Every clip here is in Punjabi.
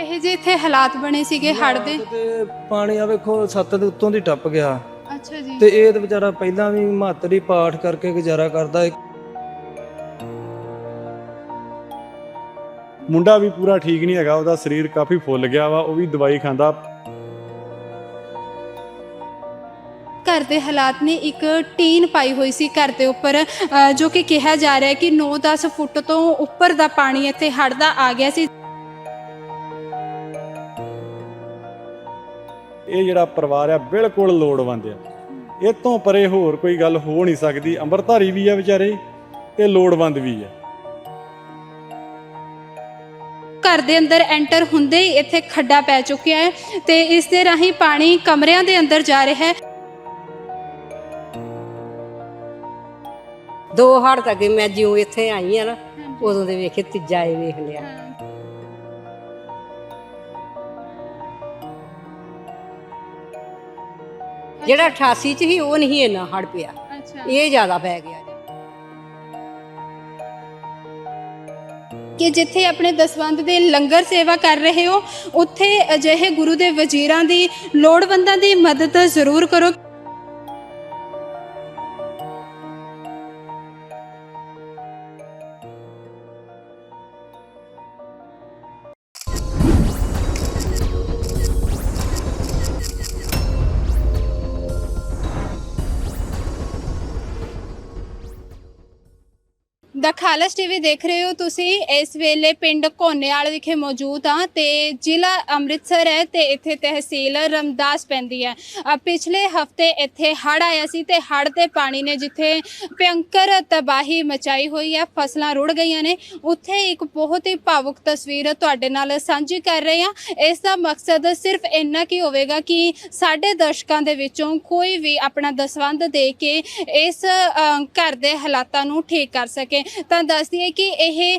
ਕਿਹੇ ਜੇ ਇੱਥੇ ਹਾਲਾਤ ਬਣੇ ਸੀਗੇ ਹੜ੍ਹ ਦੇ? ਤੇ ਪਾਣੀ ਆ ਵੇਖੋ ਛੱਤ ਦੇ ਉੱਤੋਂ ਦੀ ਟੱਪ ਗਿਆ। ਅੱਛਾ ਜੀ। ਤੇ ਇਹ ਤੇ ਵਿਚਾਰਾ ਪਹਿਲਾਂ ਵੀ ਮਾਤਰੀ ਪਾਠ ਕਰਕੇ ਗੁਜ਼ਾਰਾ ਕਰਦਾ ਹੈ ਮੁੰਡਾ ਵੀ ਪੂਰਾ ਠੀਕ ਨਹੀਂ ਹੈਗਾ ਉਹਦਾ ਸਰੀਰ ਕਾਫੀ ਫੁੱਲ ਗਿਆ ਵਾ ਉਹ ਵੀ ਦਵਾਈ ਖਾਂਦਾ। ਘਰ ਦੇ ਹਾਲਾਤ ਨੇ ਇੱਕ ਟੀਨ ਪਾਈ ਹੋਈ ਸੀ ਘਰ ਦੇ ਉੱਪਰ ਅ, ਜੋ ਕਿ ਕਿਹਾ ਜਾ ਰਿਹਾ ਹੈ ਕਿ 9-10 ਫੁੱਟ ਤੋਂ ਉੱਪਰ ਦਾ ਪਾਣੀ ਇੱਥੇ ਹੜ੍ਹ ਦਾ ਆ ਗਿਆ ਸੀ। ਇਹ ਜਿਹੜਾ ਪਰਿਵਾਰ ਆ ਬਿਲਕੁਲ ਲੋੜਵੰਦ ਆ। ਇਹ ਤੋਂ ਪਰੇ ਹੋਰ ਕੋਈ ਗੱਲ ਹੋ ਨਹੀਂ ਸਕਦੀ। ਅੰਮ੍ਰਿਤਧਾਰੀ ਵੀ ਆ ਵਿਚਾਰੇ ਤੇ ਲੋੜਵੰਦ ਵੀ ਆ। ਘਰ ਦੇ ਅੰਦਰ ਐਂਟਰ ਹੁੰਦੇ ਹੀ ਇੱਥੇ ਖੱਡਾ ਪੈ ਚੁੱਕਿਆ ਹੈ ਤੇ ਇਸ ਦੇ ਰਾਹੀਂ ਪਾਣੀ ਕਮਰਿਆਂ ਦੇ ਅੰਦਰ ਜਾ ਰਿਹਾ ਹੈ। ਦੋ ਹੜ ਤੱਕ ਮੈਂ ਜਿਉਂ ਇੱਥੇ ਆਈ ਆ ਨਾ ਉਦੋਂ ਦੇ ਵੇਖੇ ਤੀਜਾ ਇਹ ਵੇਖ ਲਿਆ। ਜਿਹੜਾ 88 ਚ ਹੀ ਉਹ ਨਹੀਂ ਇੰਨਾ ਹੜ ਪਿਆ। ਅੱਛਾ। ਇਹ ਜ਼ਿਆਦਾ ਪੈ ਗਿਆ ਜੀ। ਕਿ ਜਿੱਥੇ ਆਪਣੇ ਦਸਵੰਧ ਦੇ ਲੰਗਰ ਸੇਵਾ ਕਰ ਰਹੇ ਹੋ ਉੱਥੇ ਅਜਿਹੇ ਗੁਰੂ ਦੇ ਵਜ਼ੀਰਾਂ ਦੀ ਲੋੜਵੰਦਾਂ ਦੀ ਮਦਦ ਜ਼ਰੂਰ ਕਰੋ। ਖਾਲਸ ਟੀਵੀ ਦੇਖ ਰਹੇ ਹੋ ਤੁਸੀਂ। ਇਸ ਵੇਲੇ ਪਿੰਡ ਕੋਨੇਵਾਲ ਵਿਖੇ ਮੌਜੂਦ ਹਾਂ ਤੇ ਜ਼ਿਲ੍ਹਾ ਅੰਮ੍ਰਿਤਸਰ ਹੈ ਤੇ ਇੱਥੇ ਤਹਿਸੀਲ ਰਮਦਾਸ ਪੈਂਦੀ ਹੈ। ਪਿਛਲੇ ਹਫ਼ਤੇ ਇੱਥੇ ਹੜ ਆਇਆ ਸੀ ਤੇ ਹੜ 'ਤੇ ਪਾਣੀ ਨੇ ਜਿੱਥੇ ਭਿਅੰਕਰ ਤਬਾਹੀ ਮਚਾਈ ਹੋਈ ਹੈ, ਫਸਲਾਂ ਰੁੜ ਗਈਆਂ ਨੇ। ਉੱਥੇ ਇੱਕ ਬਹੁਤ ਹੀ ਭਾਵੁਕ ਤਸਵੀਰ ਤੁਹਾਡੇ ਨਾਲ ਸਾਂਝੀ ਕਰ ਰਹੇ ਹਾਂ। ਇਸ ਦਾ ਮਕਸਦ ਸਿਰਫ ਇੰਨਾ ਕੀ ਹੋਵੇਗਾ ਕਿ ਸਾਡੇ ਦਰਸ਼ਕਾਂ ਦੇ ਵਿੱਚੋਂ ਕੋਈ ਵੀ ਆਪਣਾ ਦਸਵੰਧ ਦੇ ਕੇ ਇਸ ਘਰ ਦੇ ਹਾਲਾਤਾਂ ਨੂੰ ਠੀਕ ਕਰ ਸਕੇ। ਤਾਂ ਦੱਸ ਦਈਏ ਕਿ ਇਹ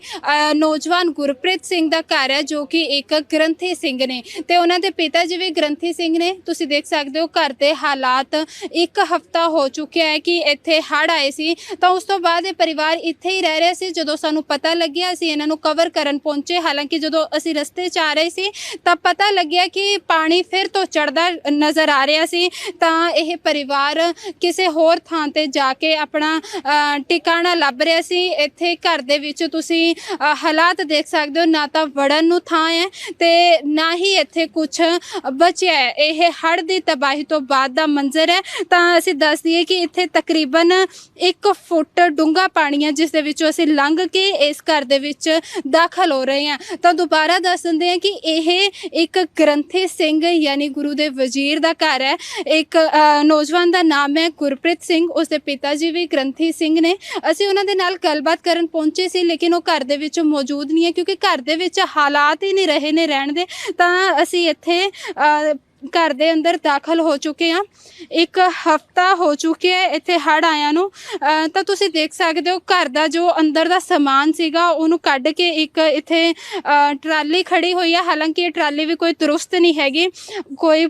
ਨੌਜਵਾਨ ਗੁਰਪ੍ਰੀਤ ਸਿੰਘ ਦਾ ਘਰ ਹੈ ਜੋ ਕਿ ਇੱਕ ਗ੍ਰੰਥੀ ਸਿੰਘ ਨੇ। ਤੇ ਉਹਨਾਂ ਦੇ ਪਿਤਾ ਜੀ ਵੀ ਗ੍ਰੰਥੀ ਸਿੰਘ ਨੇ। ਤੁਸੀਂ ਦੇਖ ਸਕਦੇ ਹੋ ਘਰ ਦੇ ਹਾਲਾਤ ਇੱਕ ਹਫਤਾ ਹੋ ਚੁੱਕਿਆ ਹੈ ਕਿ ਇੱਥੇ ਹੜ ਆਏ ਸੀ। ਤਾਂ ਉਸ ਤੋਂ ਬਾਅਦ ਇਹ ਪਰਿਵਾਰ ਇੱਥੇ ਹੀ ਰਹਿ ਰਿਹਾ ਸੀ। ਜਦੋਂ ਸਾਨੂੰ ਪਤਾ ਲੱਗਿਆ, ਅਸੀਂ ਇਹਨਾਂ ਨੂੰ ਕਵਰ ਕਰਨ ਪਹੁੰਚੇ। ਹਾਲਾਂਕਿ ਜਦੋਂ ਅਸੀਂ ਰਸਤੇ 'ਚ ਆ ਰਹੇ ਸੀ, ਤਾਂ ਪਤਾ ਲੱਗਿਆ ਕਿ ਪਾਣੀ ਫਿਰ ਤੋਂ ਚੜਦਾ ਨਜ਼ਰ ਆ ਰਿਹਾ ਸੀ। ਤਾਂ ਇਹ ਪਰਿਵਾਰ ਕਿਸੇ ਹੋਰ ਥਾਂ ਤੇ ਜਾ ਕੇ ਆਪਣਾ ਟਿਕਾਣਾ ਲੱਭ ਰਿਹਾ ਸੀ। ਇੱਥੇ ਘਰ ਦੇ ਵਿੱਚ ਤੁਸੀਂ ਅ, ਹਾਲਾਤ ਦੇਖ ਸਕਦੇ ਹੋ ਨਾ ਤਾਂ ਵੜਨ ਨੂੰ ਥਾਂ ਹੈ ਤੇ ਨਾ ਹੀ ਇੱਥੇ ਕੁਝ ਬਚਿਆ ਹੈ। ਇਹ ਹੜ੍ਹ ਦੀ ਤਬਾਹੀ ਤੋਂ ਬਾਅਦ ਦਾ ਮੰਜ਼ਰ ਹੈ। ਤਾਂ ਅਸੀਂ ਦੱਸ ਦਈਏ ਕਿ ਇੱਥੇ ਤਕਰੀਬਨ 1 ਫੁੱਟ ਡੂੰਘਾ ਪਾਣੀ ਹੈ ਜਿਸ ਦੇ ਵਿੱਚੋਂ ਅਸੀਂ ਲੰਘ ਕੇ ਇਸ ਘਰ ਦੇ ਵਿੱਚ ਦਾਖਲ ਹੋ ਰਹੇ ਹਾਂ। ਤਾਂ ਦੁਬਾਰਾ ਦੱਸ ਦਿੰਦੇ ਹਾਂ ਕਿ ਇਹ ਇੱਕ ਗ੍ਰੰਥੀ ਸਿੰਘ ਯਾਨੀ ਗੁਰੂ ਦੇ ਵਜ਼ੀਰ ਦਾ ਘਰ ਹੈ। ਇੱਕ ਅ, ਨੌਜਵਾਨ ਦਾ ਨਾਮ ਹੈ ਗੁਰਪ੍ਰੀਤ ਸਿੰਘ। ਉਸ ਦੇ ਪਿਤਾ ਜੀ ਵੀ ਗ੍ਰੰਥੀ ਸਿੰਘ ਨੇ। ਅਸੀਂ ਉਹਨਾਂ ਦੇ ਨਾਲ ਗੱਲਬਾਤ ਕਰਨ ਪਹੁੰਚੇ ਸੀ ਲੇਕਿਨ ਉਹ ਘਰ ਦੇ ਵਿੱਚ ਮੌਜੂਦ ਨਹੀਂ ਹੈ ਕਿਉਂਕਿ ਘਰ ਦੇ ਵਿੱਚ ਹਾਲਾਤ ਹੀ ਨਹੀਂ ਰਹੇ ਨੇ ਰਹਿਣ ਦੇ। ਤਾਂ ਅਸੀਂ ਇੱਥੇ ਘਰ ਦੇ ਅੰਦਰ ਦਾਖਲ ਹੋ ਚੁੱਕੇ ਹਾਂ। ਇੱਕ ਹਫਤਾ ਹੋ ਚੁੱਕਿਆ ਇੱਥੇ ਹੜ ਆਇਆ ਨੂੰ। ਅ, ਤਾਂ ਤੁਸੀਂ ਦੇਖ ਸਕਦੇ ਹੋ ਘਰ ਦਾ ਜੋ ਅੰਦਰ ਦਾ ਸਮਾਨ ਸੀਗਾ ਉਹਨੂੰ ਕੱਢ ਕੇ ਇੱਕ ਇੱਥੇ ਅ, ਟਰਾਲੀ ਖੜੀ ਹੋਈ ਹੈ। ਹਾਲਾਂਕਿ ਇਹ ਟਰਾਲੀ ਵੀ ਕੋਈ ਦਰੁਸਤ ਨਹੀਂ ਹੈਗੀ। ਕੋਈ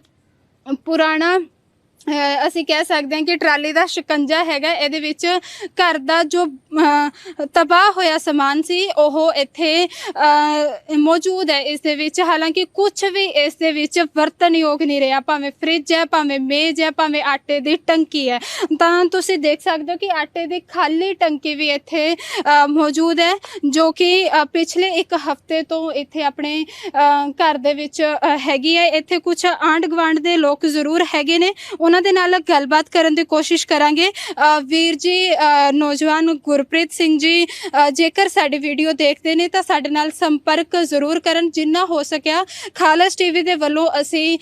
ਪੁਰਾਣਾ ਅਸੀਂ ਕਹਿ ਸਕਦੇ ਹਾਂ ਕਿ ਟਰਾਲੀ ਦਾ ਸ਼ਿਕੰਜਾ ਹੈਗਾ, ਇਹਦੇ ਵਿੱਚ ਘਰ ਦਾ ਜੋ ਤਬਾਹ ਹੋਇਆ ਸਮਾਨ ਸੀ, ਉਹ ਇੱਥੇ ਮੌਜੂਦ ਹੈ ਇਸ ਦੇ ਵਿੱਚ। ਹਾਲਾਂਕਿ ਕੁਝ ਵੀ ਇਸ ਦੇ ਵਿੱਚ ਵਰਤਨਯੋਗ ਨਹੀਂ ਰਿਹਾ, ਭਾਵੇਂ ਫ੍ਰਿਜ ਹੈ, ਭਾਵੇਂ ਮੇਜ਼ ਹੈ, ਭਾਵੇਂ ਆਟੇ ਦੀ ਟੰਕੀ ਹੈ। ਤਾਂ ਤੁਸੀਂ ਦੇਖ ਸਕਦੇ ਹੋ ਕਿ ਆਟੇ ਦੀ ਖਾਲੀ ਟੰਕੀ ਵੀ ਇੱਥੇ ਮੌਜੂਦ ਹੈ, ਜੋ ਕਿ ਪਿਛਲੇ ਇੱਕ ਹਫ਼ਤੇ ਤੋਂ ਇੱਥੇ ਆਪਣੇ ਘਰ ਦੇ ਵਿੱਚ ਹੈਗੀ ਹੈ। ਇੱਥੇ ਕੁਝ ਆਂਢ ਗੁਆਂਢ ਦੇ ਲੋਕ ਜ਼ਰੂਰ ਹੈਗੇ ਨੇ। ਉਹਨਾਂ ਦੇ ਨਾਲ ਗੱਲਬਾਤ ਕਰਨ ਦੀ ਕੋਸ਼ਿਸ਼ ਕਰਾਂਗੇ। ਵੀਰ ਜੀ ਨੌਜਵਾਨ ਗੁਰਪ੍ਰੀਤ ਸਿੰਘ ਜੀ ਜੇਕਰ ਸਾਡੀ ਵੀਡੀਓ ਦੇਖਦੇ ਨੇ ਤਾਂ ਸਾਡੇ ਨਾਲ ਸੰਪਰਕ ਜ਼ਰੂਰ ਕਰਨ ਜਿੰਨਾ ਹੋ ਸਕਿਆ। ਖਾਲਸ ਟੀਵੀ ਦੇ ਵੱਲੋਂ ਅਸੀਂ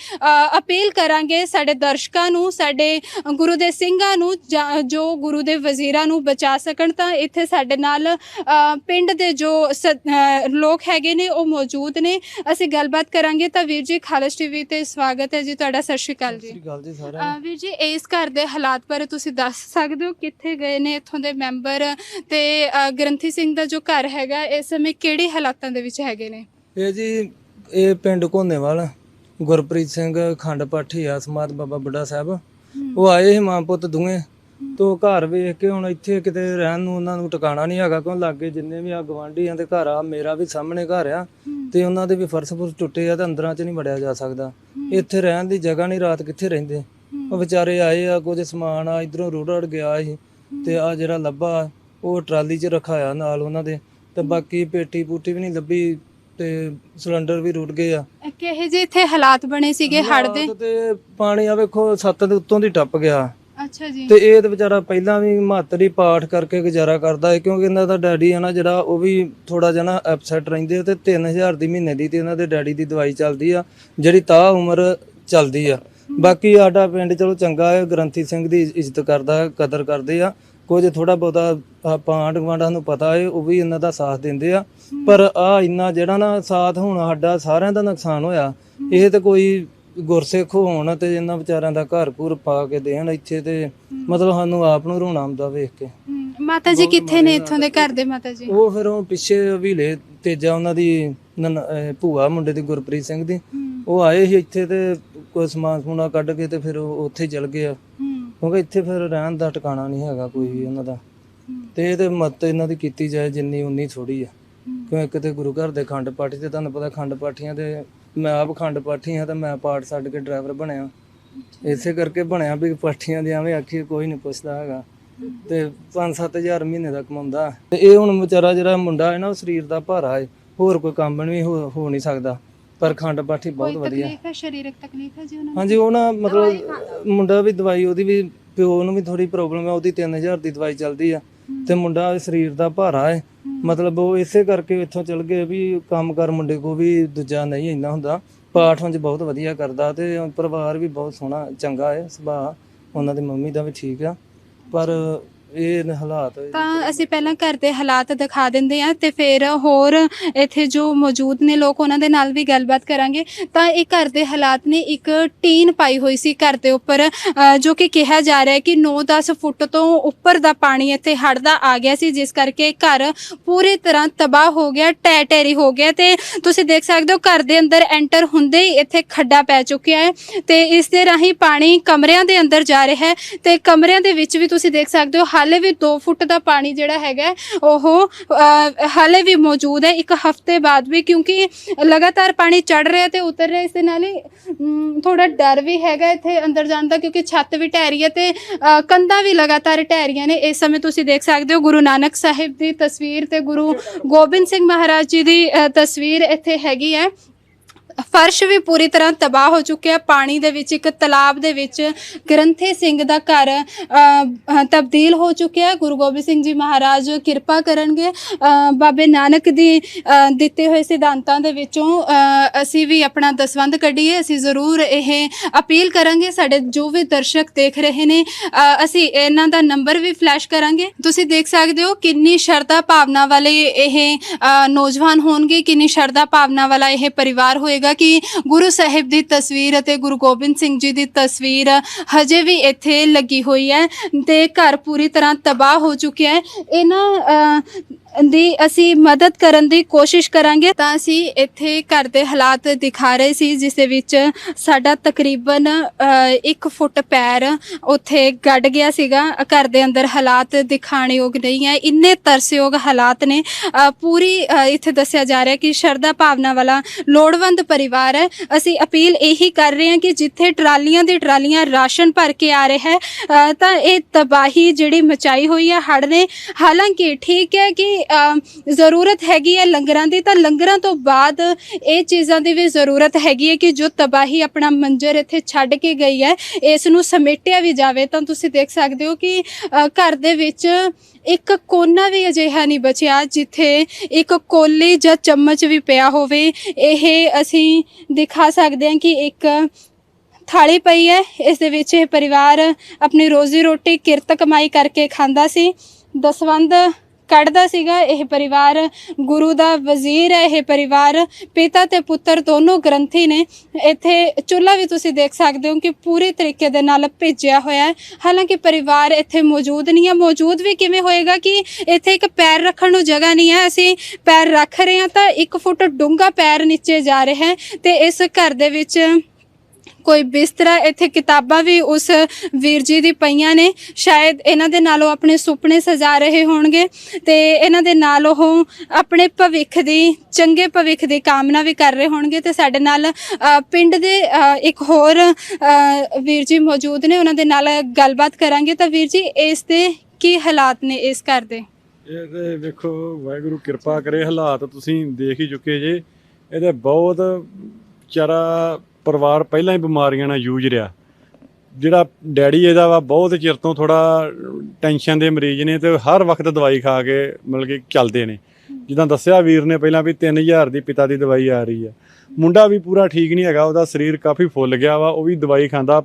ਅਪੀਲ ਕਰਾਂਗੇ ਸਾਡੇ ਦਰਸ਼ਕਾਂ ਨੂੰ ਸਾਡੇ ਗੁਰੂ ਦੇ ਸਿੰਘਾਂ ਨੂੰ ਜਾਂ- ਗੁਰੂ ਦੇ ਵਜ਼ੀਰਾਂ ਨੂੰ ਬਚਾ ਸਕਣ ਤਾਂ ਇੱਥੇ ਸਾਡੇ ਨਾਲ ਪਿੰਡ ਦੇ ਜੋ ਲੋਕ ਹੈਗੇ ਨੇ ਉਹ ਮੌਜੂਦ ਨੇ। ਅਸੀਂ ਗੱਲਬਾਤ ਕਰਾਂਗੇ ਤਾਂ ਵੀਰ ਜੀ ਖਾਲਸ ਟੀਵੀ ਤੇ ਸਵਾਗਤ ਹੈ ਜੀ ਤੁਹਾਡਾ। ਸਤਿ ਸ਼੍ਰੀ ਅਕਾਲ ਸਤਿ ਜੀ ਸ਼੍ਰੀ ਅਕਾਲ ਜੀ ਸਾਰਿਆਂ ਵੀਰ ਜੀ ਇਸ ਘਰ ਦੇ ਹਾਲਾਤ ਬਾਰੇ ਤੁਸੀਂ ਦੱਸ ਸਕਦੇ ਹੋ ਕਿੱਥੇ ਗਏ ਨੇ ਇੱਥੋਂ ਦੇ ਮੈਂਬਰ ਤੇ ਅ, ਗ੍ਰੰਥੀ ਸਿੰਘ ਦਾ ਜੋ ਘਰ ਹੈਗਾ ਇਸ ਸਮੇਂ ਕਿਹੜੇ ਹਾਲਾਤਾਂ ਦੇ ਵਿੱਚ ਹੈਗੇ ਨੇ? ਇਹ ਜੀ ਇਹ ਪਿੰਡ ਕੋਨੇਵਾਲ ਗੁਰਪ੍ਰੀਤ ਸਿੰਘ ਖੰਡ ਪਾਠੀ ਆ ਸਮਾਦ ਬਾਬਾ ਬੁੱਢਾ ਸਾਹਿਬ। ਉਹ ਆਏ ਸੀ ਮਾਂ ਪੁੱਤ ਦੋਵੇਂ ਤੋ ਘਰ ਵੇਖ ਕੇ ਹੁਣ ਇੱਥੇ ਕਿਤੇ ਰਹਿਣ ਨੂੰ ਉਹਨਾਂ ਨੂੰ ਟਿਕਾਣਾ ਨਹੀਂ ਹੈਗਾ ਕਿਉਂ ਲਾਗੇ ਜਿੰਨੇ ਵੀ ਆ ਗਵਾਂਢੀਆਂ ਦੇ ਘਰ ਆ ਮੇਰਾ ਵੀ ਸਾਹਮਣੇ ਘਰ ਆ ਤੇ ਉਹਨਾਂ ਦੇ ਵੀ ਫਰਸ਼ ਫੁਰਸ਼ ਟੁੱਟੇ ਆ ਤੇ ਅੰਦਰਾਂ 'ਚ ਨਹੀਂ ਵੜਿਆ ਜਾ ਸਕਦਾ। ਇੱਥੇ ਰਹਿਣ ਦੀ ਜਗ੍ਹਾ ਨਹੀਂ ਰਾਤ ਕਿੱਥੇ ਰਹਿੰਦੇ? ਉਹ ਵਿਚਾਰੇ ਆਏ ਆ ਕੁਝ ਸਮਾਨ ਆ ਇਧਰੋਂ ਰੁੜ ਰੁੜ ਗਿਆ ਸੀ ਤੇ ਆ ਜਿਹੜਾ ਲੱਭਾ ਉਹ ਟਰਾਲੀ 'ਚ ਰਖਾਇਆ ਨਾਲ ਉਹਨਾਂ ਦੇ ਤੇ ਬਾਕੀ ਪੇਟੀ ਪੂਟੀ ਵੀ ਨਹੀਂ ਲੱਭੀ ਤੇ ਸਿਲੰਡਰ ਵੀ ਰੁੜ ਗਏ ਆ। ਕਿਹੇ ਜੇ ਇੱਥੇ ਹਾਲਾਤ ਬਣੇ ਸੀਗੇ ਹੜ ਦੇ? ਤੇ ਪਾਣੀ ਆ ਵੇਖੋ ਛੱਤ ਦੇ ਉੱਤੋਂ ਦੀ ਟੱਪ ਗਿਆ। ਅੱਛਾ ਜੀ। ਤੇ ਇਹ ਤੇ ਵਿਚਾਰਾ ਪਹਿਲਾਂ ਵੀ ਮਾਤਰੀ ਪਾਠ ਕਰਕੇ ਗੁਜ਼ਾਰਾ ਕਰਦਾ ਹੈ ਕਿਉਂਕਿ ਇਹਨਾਂ ਦਾ ਡੈਡੀ ਹੈ ਨਾ ਜਿਹੜਾ ਉਹ ਵੀ ਥੋੜਾ ਜਿਹਾ ਨਾ ਅਪਸੈਟ ਰਹਿੰਦੇ ਤੇ 3000 ਦੀ ਮਹੀਨੇ ਦੀ ਤੇ ਇਹਨਾਂ ਦੇ ਡੈਡੀ ਦੀ ਦਵਾਈ ਚੱਲਦੀ ਆ ਜਿਹੜੀ ਤਾਂ ਉਮਰ ਚੱਲਦੀ ਆ। ਬਾਕੀ ਸਾਡਾ ਪਿੰਡ ਚਲੋ ਚੰਗਾ ਹੈ ਗ੍ਰੰਥੀ ਸਿੰਘ ਦੀ ਇੱਜ਼ਤ ਕਰਦਾ ਕਦਰ ਕਰਦੇ ਆ। ਕੁਝ ਥੋੜਾ ਬਹੁਤਾ ਆਪਾਂ ਆਂਢ ਗੁਆਂਢਾਂ ਨੂੰ ਪਤਾ ਹੈ ਉਹ ਵੀ ਇਹਨਾਂ ਦਾ ਸਾਥ ਦਿੰਦੇ ਆ। ਪਰ ਆ ਇੰਨਾ ਜਿਹੜਾ ਨਾ ਸਾਥ ਹੁਣ ਸਾਡਾ ਸਾਰਿਆਂ ਦਾ ਨੁਕਸਾਨ ਹੋਇਆ ਇਹ ਤੇ ਕੋਈ ਗੁਰਸਿੱਖ ਹੋਣ ਤੇ ਇਹਨਾਂ ਵਿਚਾਰਿਆਂ ਦਾ ਘਰ ਘੁਰ ਪਾ ਕੇ ਦੇਣ ਇੱਥੇ ਤੇ ਮਤਲਬ ਸਾਨੂੰ ਆਪ ਨੂੰ ਰੋਣਾ ਆਉਂਦਾ ਵੇਖ ਕੇ। ਮਾਤਾ ਜੀ ਕਿੱਥੇ ਨੇ ਇੱਥੋਂ ਦੇ ਘਰ ਦੇ ਮਾਤਾ ਜੀ ਉਹ ਫਿਰ ਉਹ ਪਿੱਛੇ ਹਵੀਲੇ ਤੇਜਾ ਉਹਨਾਂ ਦੀ ਨਨ- ਅਹ ਭੂਆ ਮੁੰਡੇ ਦੀ ਗੁਰਪ੍ਰੀਤ ਸਿੰਘ ਦੀ ਉਹ ਆਏ ਸੀ ਇੱਥੇ ਤੇ ਕੋਈ ਸਮਾਨ ਸਮੂਨਾ ਕੱਢ ਕੇ ਤੇ ਫਿਰ ਉਹ ਉੱਥੇ ਚਲ ਗਏ ਆ। ਕਿਉਂਕਿ ਇੱਥੇ ਫਿਰ ਰਹਿਣ ਦਾ ਟਿਕਾਣਾ ਨਹੀਂ ਹੈਗਾ ਕੋਈ ਵੀ ਉਹਨਾਂ ਦਾ। ਤੇ ਇਹ ਤੇ ਮਤ ਇਹਨਾਂ ਦੀ ਕੀਤੀ ਜਾਏ ਜਿੰਨੀ ਉਨੀ ਥੋੜੀ ਆ। ਕਿਉਂ ਇੱਕ ਤੇ ਗੁਰੂ ਘਰ ਦੇ ਖੰਡ ਪਾਠੀ ਤੇ ਤੁਹਾਨੂੰ ਪਤਾ ਖੰਡ ਪਾਠੀਆਂ ਦੇ ਮੈਂ ਆਪ ਖੰਡ ਪਾਠੀ ਹਾਂ ਤੇ ਮੈਂ ਪਾਠ ਛੱਡ ਕੇ ਡਰਾਈਵਰ ਬਣਿਆ। ਇਸੇ ਕਰਕੇ ਬਣਿਆ ਵੀ ਪਾਠੀਆਂ ਦੇ ਐਵੇਂ ਆਖੀ ਕੋਈ ਨਹੀਂ ਪੁੱਛਦਾ ਹੈਗਾ। ਤੇ 5-7000 ਮਹੀਨੇ ਦਾ ਕਮਾਉਂਦਾ। ਤੇ ਇਹ ਹੁਣ ਵਿਚਾਰਾ ਜਿਹੜਾ ਮੁੰਡਾ ਹੈ ਨਾ ਉਹ ਸਰੀਰ ਦਾ ਭਾਰਾ ਹੈ। ਹੋਰ ਕੋਈ ਕੰਮ ਨਹੀਂ ਹੋ ਨਹੀਂ ਸਕਦਾ। ਪਰ ਖੰਡ ਪਾਠੀ ਬਹੁਤ ਵਧੀਆ। ਤਕਲੀਫ ਹੈ? ਸਰੀਰਕ ਤਕਲੀਫ ਹੈ ਜੀ ਉਹਨਾਂ ਨੂੰ? ਹਾਂਜੀ ਉਹ ਨਾ ਮਤਲਬ ਮੁੰਡਾ ਵੀ ਦਵਾਈ ਉਹਦੀ ਵੀ ਪਿਓ ਨੂੰ ਵੀ ਥੋੜੀ ਪ੍ਰੋਬਲਮ ਹੈ ਉਹਦੀ 3000 ਦੀ ਦਵਾਈ ਚੱਲਦੀ ਆ। ਤੇ ਮੁੰਡਾ ਸਰੀਰ ਦਾ ਭਾਰਾ ਹੈ। ਮਤਲਬ ਉਹ ਇਸੇ ਕਰਕੇ ਇੱਥੋਂ ਚਲ ਗਏ ਵੀ ਕੰਮ ਕਰ ਮੁੰਡੇ ਕੋ ਵੀ ਦੂਜਾ ਨਹੀਂ ਇੰਨਾ ਹੁੰਦਾ। ਪਾਠ ਵਿੱਚ ਬਹੁਤ ਵਧੀਆ ਕਰਦਾ ਤੇ ਪਰਿਵਾਰ ਵੀ ਬਹੁਤ ਸੋਹਣਾ ਚੰਗਾ ਹੈ ਸੁਭਾਅ। ਉਹਨਾਂ ਦੀ ਮੰਮੀ ਦਾ ਵੀ ਠੀਕ ਆ। ਪਰ ਇਹ ਨੇ ਹਾਲਾਤ ਤਾਂ ਅਸੀਂ ਪਹਿਲਾਂ ਘਰ ਦੇ ਹਾਲਾਤ ਦਿਖਾ ਦਿੰਦੇ ਆ ਤੇ ਫਿਰ ਹੋਰ ਇੱਥੇ ਜੋ ਮੌਜੂਦ ਨੇ ਲੋਕ ਉਹਨਾਂ ਦੇ ਨਾਲ ਵੀ ਗੱਲਬਾਤ ਕਰਾਂਗੇ। ਤਾਂ ਇਹ ਘਰ ਦੇ ਹਾਲਾਤ ਨੇ ਇੱਕ ਟੀਨ ਪਾਈ ਹੋਈ ਸੀ ਘਰ ਦੇ ਉੱਪਰ ਅ, ਜੋ ਕਿ ਕਿਹਾ ਜਾ ਰਿਹਾ ਹੈ ਕਿ 9-10 ਫੁੱਟ ਤੋਂ ਉੱਪਰ ਦਾ ਪਾਣੀ ਇੱਥੇ ਹੜਦਾ ਆ ਗਿਆ ਸੀ ਜਿਸ ਕਰਕੇ ਘਰ ਪੂਰੀ ਤਰ੍ਹਾਂ ਤਬਾਹ ਹੋ ਗਿਆ ਟੈ ਟੈਰੀ ਹੋ ਗਿਆ ਤੇ ਤੁਸੀਂ ਦੇਖ ਸਕਦੇ ਹੋ ਘਰ ਦੇ ਅੰਦਰ ਐਂਟਰ ਹੁੰਦੇ ਹੀ ਇੱਥੇ ਖੱਡਾ ਪੈ ਚੁੱਕਿਆ ਹੈ ਤੇ ਇਸ ਦੇ ਰਾਹੀਂ ਪਾਣੀ ਕਮਰਿਆਂ ਦੇ ਅੰਦਰ ਜਾ ਰਿਹਾ ਹੈ ਤੇ ਕਮਰਿਆਂ ਦੇ ਵਿੱਚ ਵੀ ਤੁਸੀਂ ਦੇਖ ਸਕਦੇ ਹੋ ਹਾਲੇ ਵੀ 2 ਫੁੱਟ ਦਾ ਪਾਣੀ ਜਿਹੜਾ ਹੈਗਾ ਉਹ ਹਾਲੇ ਵੀ ਮੌਜੂਦ ਹੈ। ਇੱਕ ਹਫ਼ਤੇ ਬਾਅਦ ਵੀ ਕਿਉਂਕਿ ਲਗਾਤਾਰ ਪਾਣੀ ਚੜ ਰਿਹਾ ਤੇ ਉਤਰ ਰਿਹਾ, ਇਸ ਦੇ ਨਾਲ ਹੀ ਥੋੜਾ ਡਰ ਵੀ ਹੈਗਾ ਇੱਥੇ ਅੰਦਰ ਜਾਣ ਦਾ ਕਿਉਂਕਿ ਛੱਤ ਵੀ ਢਹਿ ਰਹੀ ਹੈ ਤੇ ਕੰਧਾਂ ਵੀ ਲਗਾਤਾਰ ਢਹਿ ਰਹੀਆਂ ਨੇ। ਇਸ ਸਮੇਂ ਤੁਸੀਂ ਦੇਖ ਸਕਦੇ ਹੋ ਗੁਰੂ ਨਾਨਕ ਸਾਹਿਬ ਦੀ ਤਸਵੀਰ ਤੇ ਗੁਰੂ ਗੋਬਿੰਦ ਸਿੰਘ ਮਹਾਰਾਜ ਜੀ ਦੀ ਤਸਵੀਰ ਇੱਥੇ ਹੈਗੀ ਹੈ। ਫਰਸ਼ ਵੀ ਪੂਰੀ ਤਰ੍ਹਾਂ ਤਬਾਹ ਹੋ ਚੁੱਕਿਆ। ਪਾਣੀ ਦੇ ਵਿੱਚ ਇੱਕ ਤਲਾਬ ਦੇ ਵਿੱਚ ਗ੍ਰੰਥੀ ਸਿੰਘ ਦਾ ਘਰ ਅ, ਤਬਦੀਲ ਹੋ ਚੁੱਕਿਆ। ਗੁਰੂ ਗੋਬਿੰਦ ਸਿੰਘ ਜੀ ਮਹਾਰਾਜ ਕਿਰਪਾ ਕਰਨਗੇ। ਅ, ਬਾਬੇ ਨਾਨਕ ਦੀ ਅ, ਦਿੱਤੇ ਹੋਏ ਸਿਧਾਂਤਾਂ ਦੇ ਵਿੱਚੋਂ ਅ, ਅਸੀਂ ਵੀ ਆਪਣਾ ਦਸਵੰਧ ਕੱਢੀਏ। ਅਸੀਂ ਜ਼ਰੂਰ ਇਹ ਅਪੀਲ ਕਰਾਂਗੇ। ਸਾਡੇ ਜੋ ਵੀ ਦਰਸ਼ਕ ਦੇਖ ਰਹੇ ਨੇ ਅ, ਅਸੀਂ ਇਹਨਾਂ ਦਾ ਨੰਬਰ ਵੀ ਫਲੈਸ਼ ਕਰਾਂਗੇ। ਤੁਸੀਂ ਦੇਖ ਸਕਦੇ ਹੋ ਕਿੰਨੀ ਸ਼ਰਧਾ ਭਾਵਨਾ ਵਾਲੇ ਇਹ ਅ, ਨੌਜਵਾਨ ਹੋਣਗੇ ਕਿੰਨੀ ਸ਼ਰਧਾ ਭਾਵਨਾ ਵਾਲਾ ਇਹ ਪਰਿਵਾਰ ਹੋਏਗਾ। ਕਿ ਗੁਰੂ ਸਾਹਿਬ ਦੀ ਤਸਵੀਰ ਅਤੇ ਗੁਰੂ ਗੋਬਿੰਦ ਸਿੰਘ ਜੀ ਦੀ ਤਸਵੀਰ ਹਜੇ ਵੀ ਇੱਥੇ ਲੱਗੀ ਹੋਈ ਹੈ ਤੇ ਘਰ ਪੂਰੀ ਤਰ੍ਹਾਂ ਤਬਾਹ ਹੋ ਚੁੱਕਿਆ ਹੈ। ਇਹਨਾਂ ਦੀ ਅਸੀਂ ਮਦਦ ਕਰਨ ਦੀ ਕੋਸ਼ਿਸ਼ ਕਰਾਂਗੇ। ਤਾਂ ਅਸੀਂ ਇੱਥੇ ਘਰ ਦੇ ਹਾਲਾਤ ਦਿਖਾ ਰਹੇ ਸੀ, ਜਿਸ ਦੇ ਵਿੱਚ ਸਾਡਾ ਤਕਰੀਬਨ 1 ਫੁੱਟ ਪੈਰ ਉੱਥੇ ਗੱਡ ਗਿਆ ਸੀਗਾ। ਘਰ ਦੇ ਅੰਦਰ ਹਾਲਾਤ ਦਿਖਾਣ ਯੋਗ ਨਹੀਂ ਹੈ। ਇੰਨੇ ਤਰਸਯੋਗ ਹਾਲਾਤ ਨੇ। ਪੂਰੀ ਇੱਥੇ ਦੱਸਿਆ ਜਾ ਰਿਹਾ ਕਿ ਸ਼ਰਧਾ ਭਾਵਨਾ ਵਾਲਾ ਲੋੜਵੰਦ ਪਰਿਵਾਰ ਹੈ। ਅਸੀਂ ਅਪੀਲ ਇਹੀ ਕਰ ਰਹੇ ਹਾਂ ਕਿ ਜਿੱਥੇ ਟਰਾਲੀਆਂ ਦੀ ਟਰਾਲੀਆਂ ਰਾਸ਼ਨ ਭਰ ਕੇ ਆ ਰਿਹਾ ਹੈ ਤਾਂ ਇਹ ਤਬਾਹੀ ਜਿਹੜੀ ਮਚਾਈ ਹੋਈ ਹੈ, ਹੜ੍ਹ ਨੇ। ਹਾਲਾਂਕਿ ਠੀਕ ਹੈ ਕਿ ਜ਼ਰੂਰਤ ਹੈਗੀ ਹੈ ਲੰਗਰਾਂ ਦੀ, ਤਾਂ ਲੰਗਰਾਂ ਤੋਂ ਬਾਅਦ ਇਹ ਚੀਜ਼ਾਂ ਦੀ ਵੀ ਜ਼ਰੂਰਤ ਹੈਗੀ ਹੈ ਕਿ ਜੋ ਤਬਾਹੀ ਆਪਣਾ ਮੰਜ਼ਰ ਇੱਥੇ ਛੱਡ ਕੇ ਗਈ ਹੈ, ਇਸ ਨੂੰ ਸਮੇਟਿਆ ਵੀ ਜਾਵੇ, ਤਾਂ ਤੁਸੀਂ ਦੇਖ ਸਕਦੇ ਹੋ ਕਿ ਘਰ ਦੇ ਵਿੱਚ ਇੱਕ ਕੋਨਾ ਵੀ ਅਜਿਹਾ ਨਹੀਂ ਬਚਿਆ, ਜਿੱਥੇ ਇੱਕ ਕੋਲੀ ਜਾਂ ਚਮਚ ਵੀ ਪਿਆ ਹੋਵੇ, ਇਹ ਅਸੀਂ ਦਿਖਾ ਸਕਦੇ ਹਾਂ ਕਿ ਇੱਕ ਥਾਲੀ ਪਈ ਹੈ, ਇਸ ਦੇ ਵਿੱਚ ਇਹ ਪਰਿਵਾਰ ਆਪਣੀ ਰੋਜ਼ੀ ਰੋਟੀ ਕਿਰਤ ਕਮਾਈ ਕਰਕੇ ਖਾਂਦਾ ਸੀ ਦਸਵੰਦ ਕੱਢਦਾ ਸੀਗਾ। ਇਹ ਪਰਿਵਾਰ ਗੁਰੂ ਦਾ ਵਜ਼ੀਰ ਹੈ। ਇਹ ਪਰਿਵਾਰ ਪਿਤਾ ਤੇ ਪੁੱਤਰ ਦੋਨੋਂ ਗ੍ਰੰਥੀ ਨੇ। ਇੱਥੇ ਚੁੱਲ੍ਹਾ ਵੀ ਤੁਸੀਂ ਦੇਖ ਸਕਦੇ ਹੋ ਕਿ ਪੂਰੇ ਤਰੀਕੇ ਦੇ ਨਾਲ ਭੇਜਿਆ ਹੋਇਆ ਹੈ। ਹਾਲਾਂਕਿ ਪਰਿਵਾਰ ਇੱਥੇ ਮੌਜੂਦ ਨਹੀਂ ਹੈ। ਮੌਜੂਦ ਵੀ ਕਿਵੇਂ ਹੋਏਗਾ ਕਿ ਇੱਥੇ ਇੱਕ ਪੈਰ ਰੱਖਣ ਨੂੰ ਜਗ੍ਹਾ ਨਹੀਂ ਹੈ। ਅਸੀਂ ਪੈਰ ਰੱਖ ਰਹੇ ਹਾਂ ਤਾਂ 1 ਫੁੱਟ ਡੂੰਘਾ ਪੈਰ ਨੀਚੇ ਜਾ ਰਿਹਾ ਹੈ ਤੇ ਇਸ ਘਰ ਦੇ ਵਿੱਚ ਕੋਈ ਬਿਸਤਰਾ, ਇੱਥੇ ਕਿਤਾਬਾਂ ਵੀ ਉਸ ਵੀਰ ਜੀ ਦੀ ਪਈਆਂ ਨੇ। ਸ਼ਾਇਦ ਇਹਨਾਂ ਦੇ ਨਾਲ ਉਹ ਆਪਣੇ ਸੁਪਨੇ ਸਜਾ ਰਹੇ ਹੋਣਗੇ ਤੇ ਇਹਨਾਂ ਦੇ ਨਾਲ ਉਹ ਆਪਣੇ ਭਵਿੱਖ ਦੀ, ਚੰਗੇ ਭਵਿੱਖ ਦੀ ਕਾਮਨਾ ਵੀ ਕਰ ਰਹੇ ਹੋਣਗੇ ਤੇ ਸਾਡੇ ਨਾਲ ਪਿੰਡ ਦੇ ਇੱਕ ਹੋਰ ਵੀਰ ਜੀ ਮੌਜੂਦ ਨੇ, ਉਹਨਾਂ ਦੇ ਨਾਲ ਗੱਲਬਾਤ ਕਰਾਂਗੇ। ਤਾਂ ਵੀਰ ਜੀ, ਇਸ ਦੇ ਕੀ ਹਾਲਾਤ ਨੇ ਇਸ ਘਰ ਦੇ? ਇਹ ਵੇਖੋ, ਵਾਹਿਗੁਰੂ ਕਿਰਪਾ ਕਰੇ ਹਾਲਾਤ ਤੁਸੀਂ ਦੇਖ ਹੀ ਚੁੱਕੇ ਜੇ। ਇਹਦੇ ਬਹੁਤ ਚਾਰਾ ਪਰਿਵਾਰ ਪਹਿਲਾਂ ਹੀ ਬਿਮਾਰੀਆਂ ਨਾਲ ਜੂਝ ਰਿਹਾ। ਜਿਹੜਾ ਡੈਡੀ ਇਹਦਾ ਵਾ, ਬਹੁਤ ਚਿਰ ਤੋਂ ਥੋੜਾ ਟੈਨਸ਼ਨ ਦੇ ਮਰੀਜ਼ ਨੇ ਤੇ ਹਰ ਵਕਤ ਦਵਾਈ ਖਾ ਕੇ ਮਤਲਬ ਕਿ ਚੱਲਦੇ ਨੇ। ਜਿੱਦਾਂ ਦੱਸਿਆ ਵੀਰ ਨੇ ਪਹਿਲਾਂ ਵੀ 3000 ਦੀ ਪਿਤਾ ਦੀ ਦਵਾਈ ਆ ਰਹੀ ਆ। ਮੁੰਡਾ ਵੀ ਪੂਰਾ ਠੀਕ ਨਹੀਂ ਹੈਗਾ, ਉਹਦਾ ਸਰੀਰ ਕਾਫੀ ਫੁੱਲ ਗਿਆ ਵਾ, ਉਹ ਵੀ ਦਵਾਈ ਖਾਂਦਾ।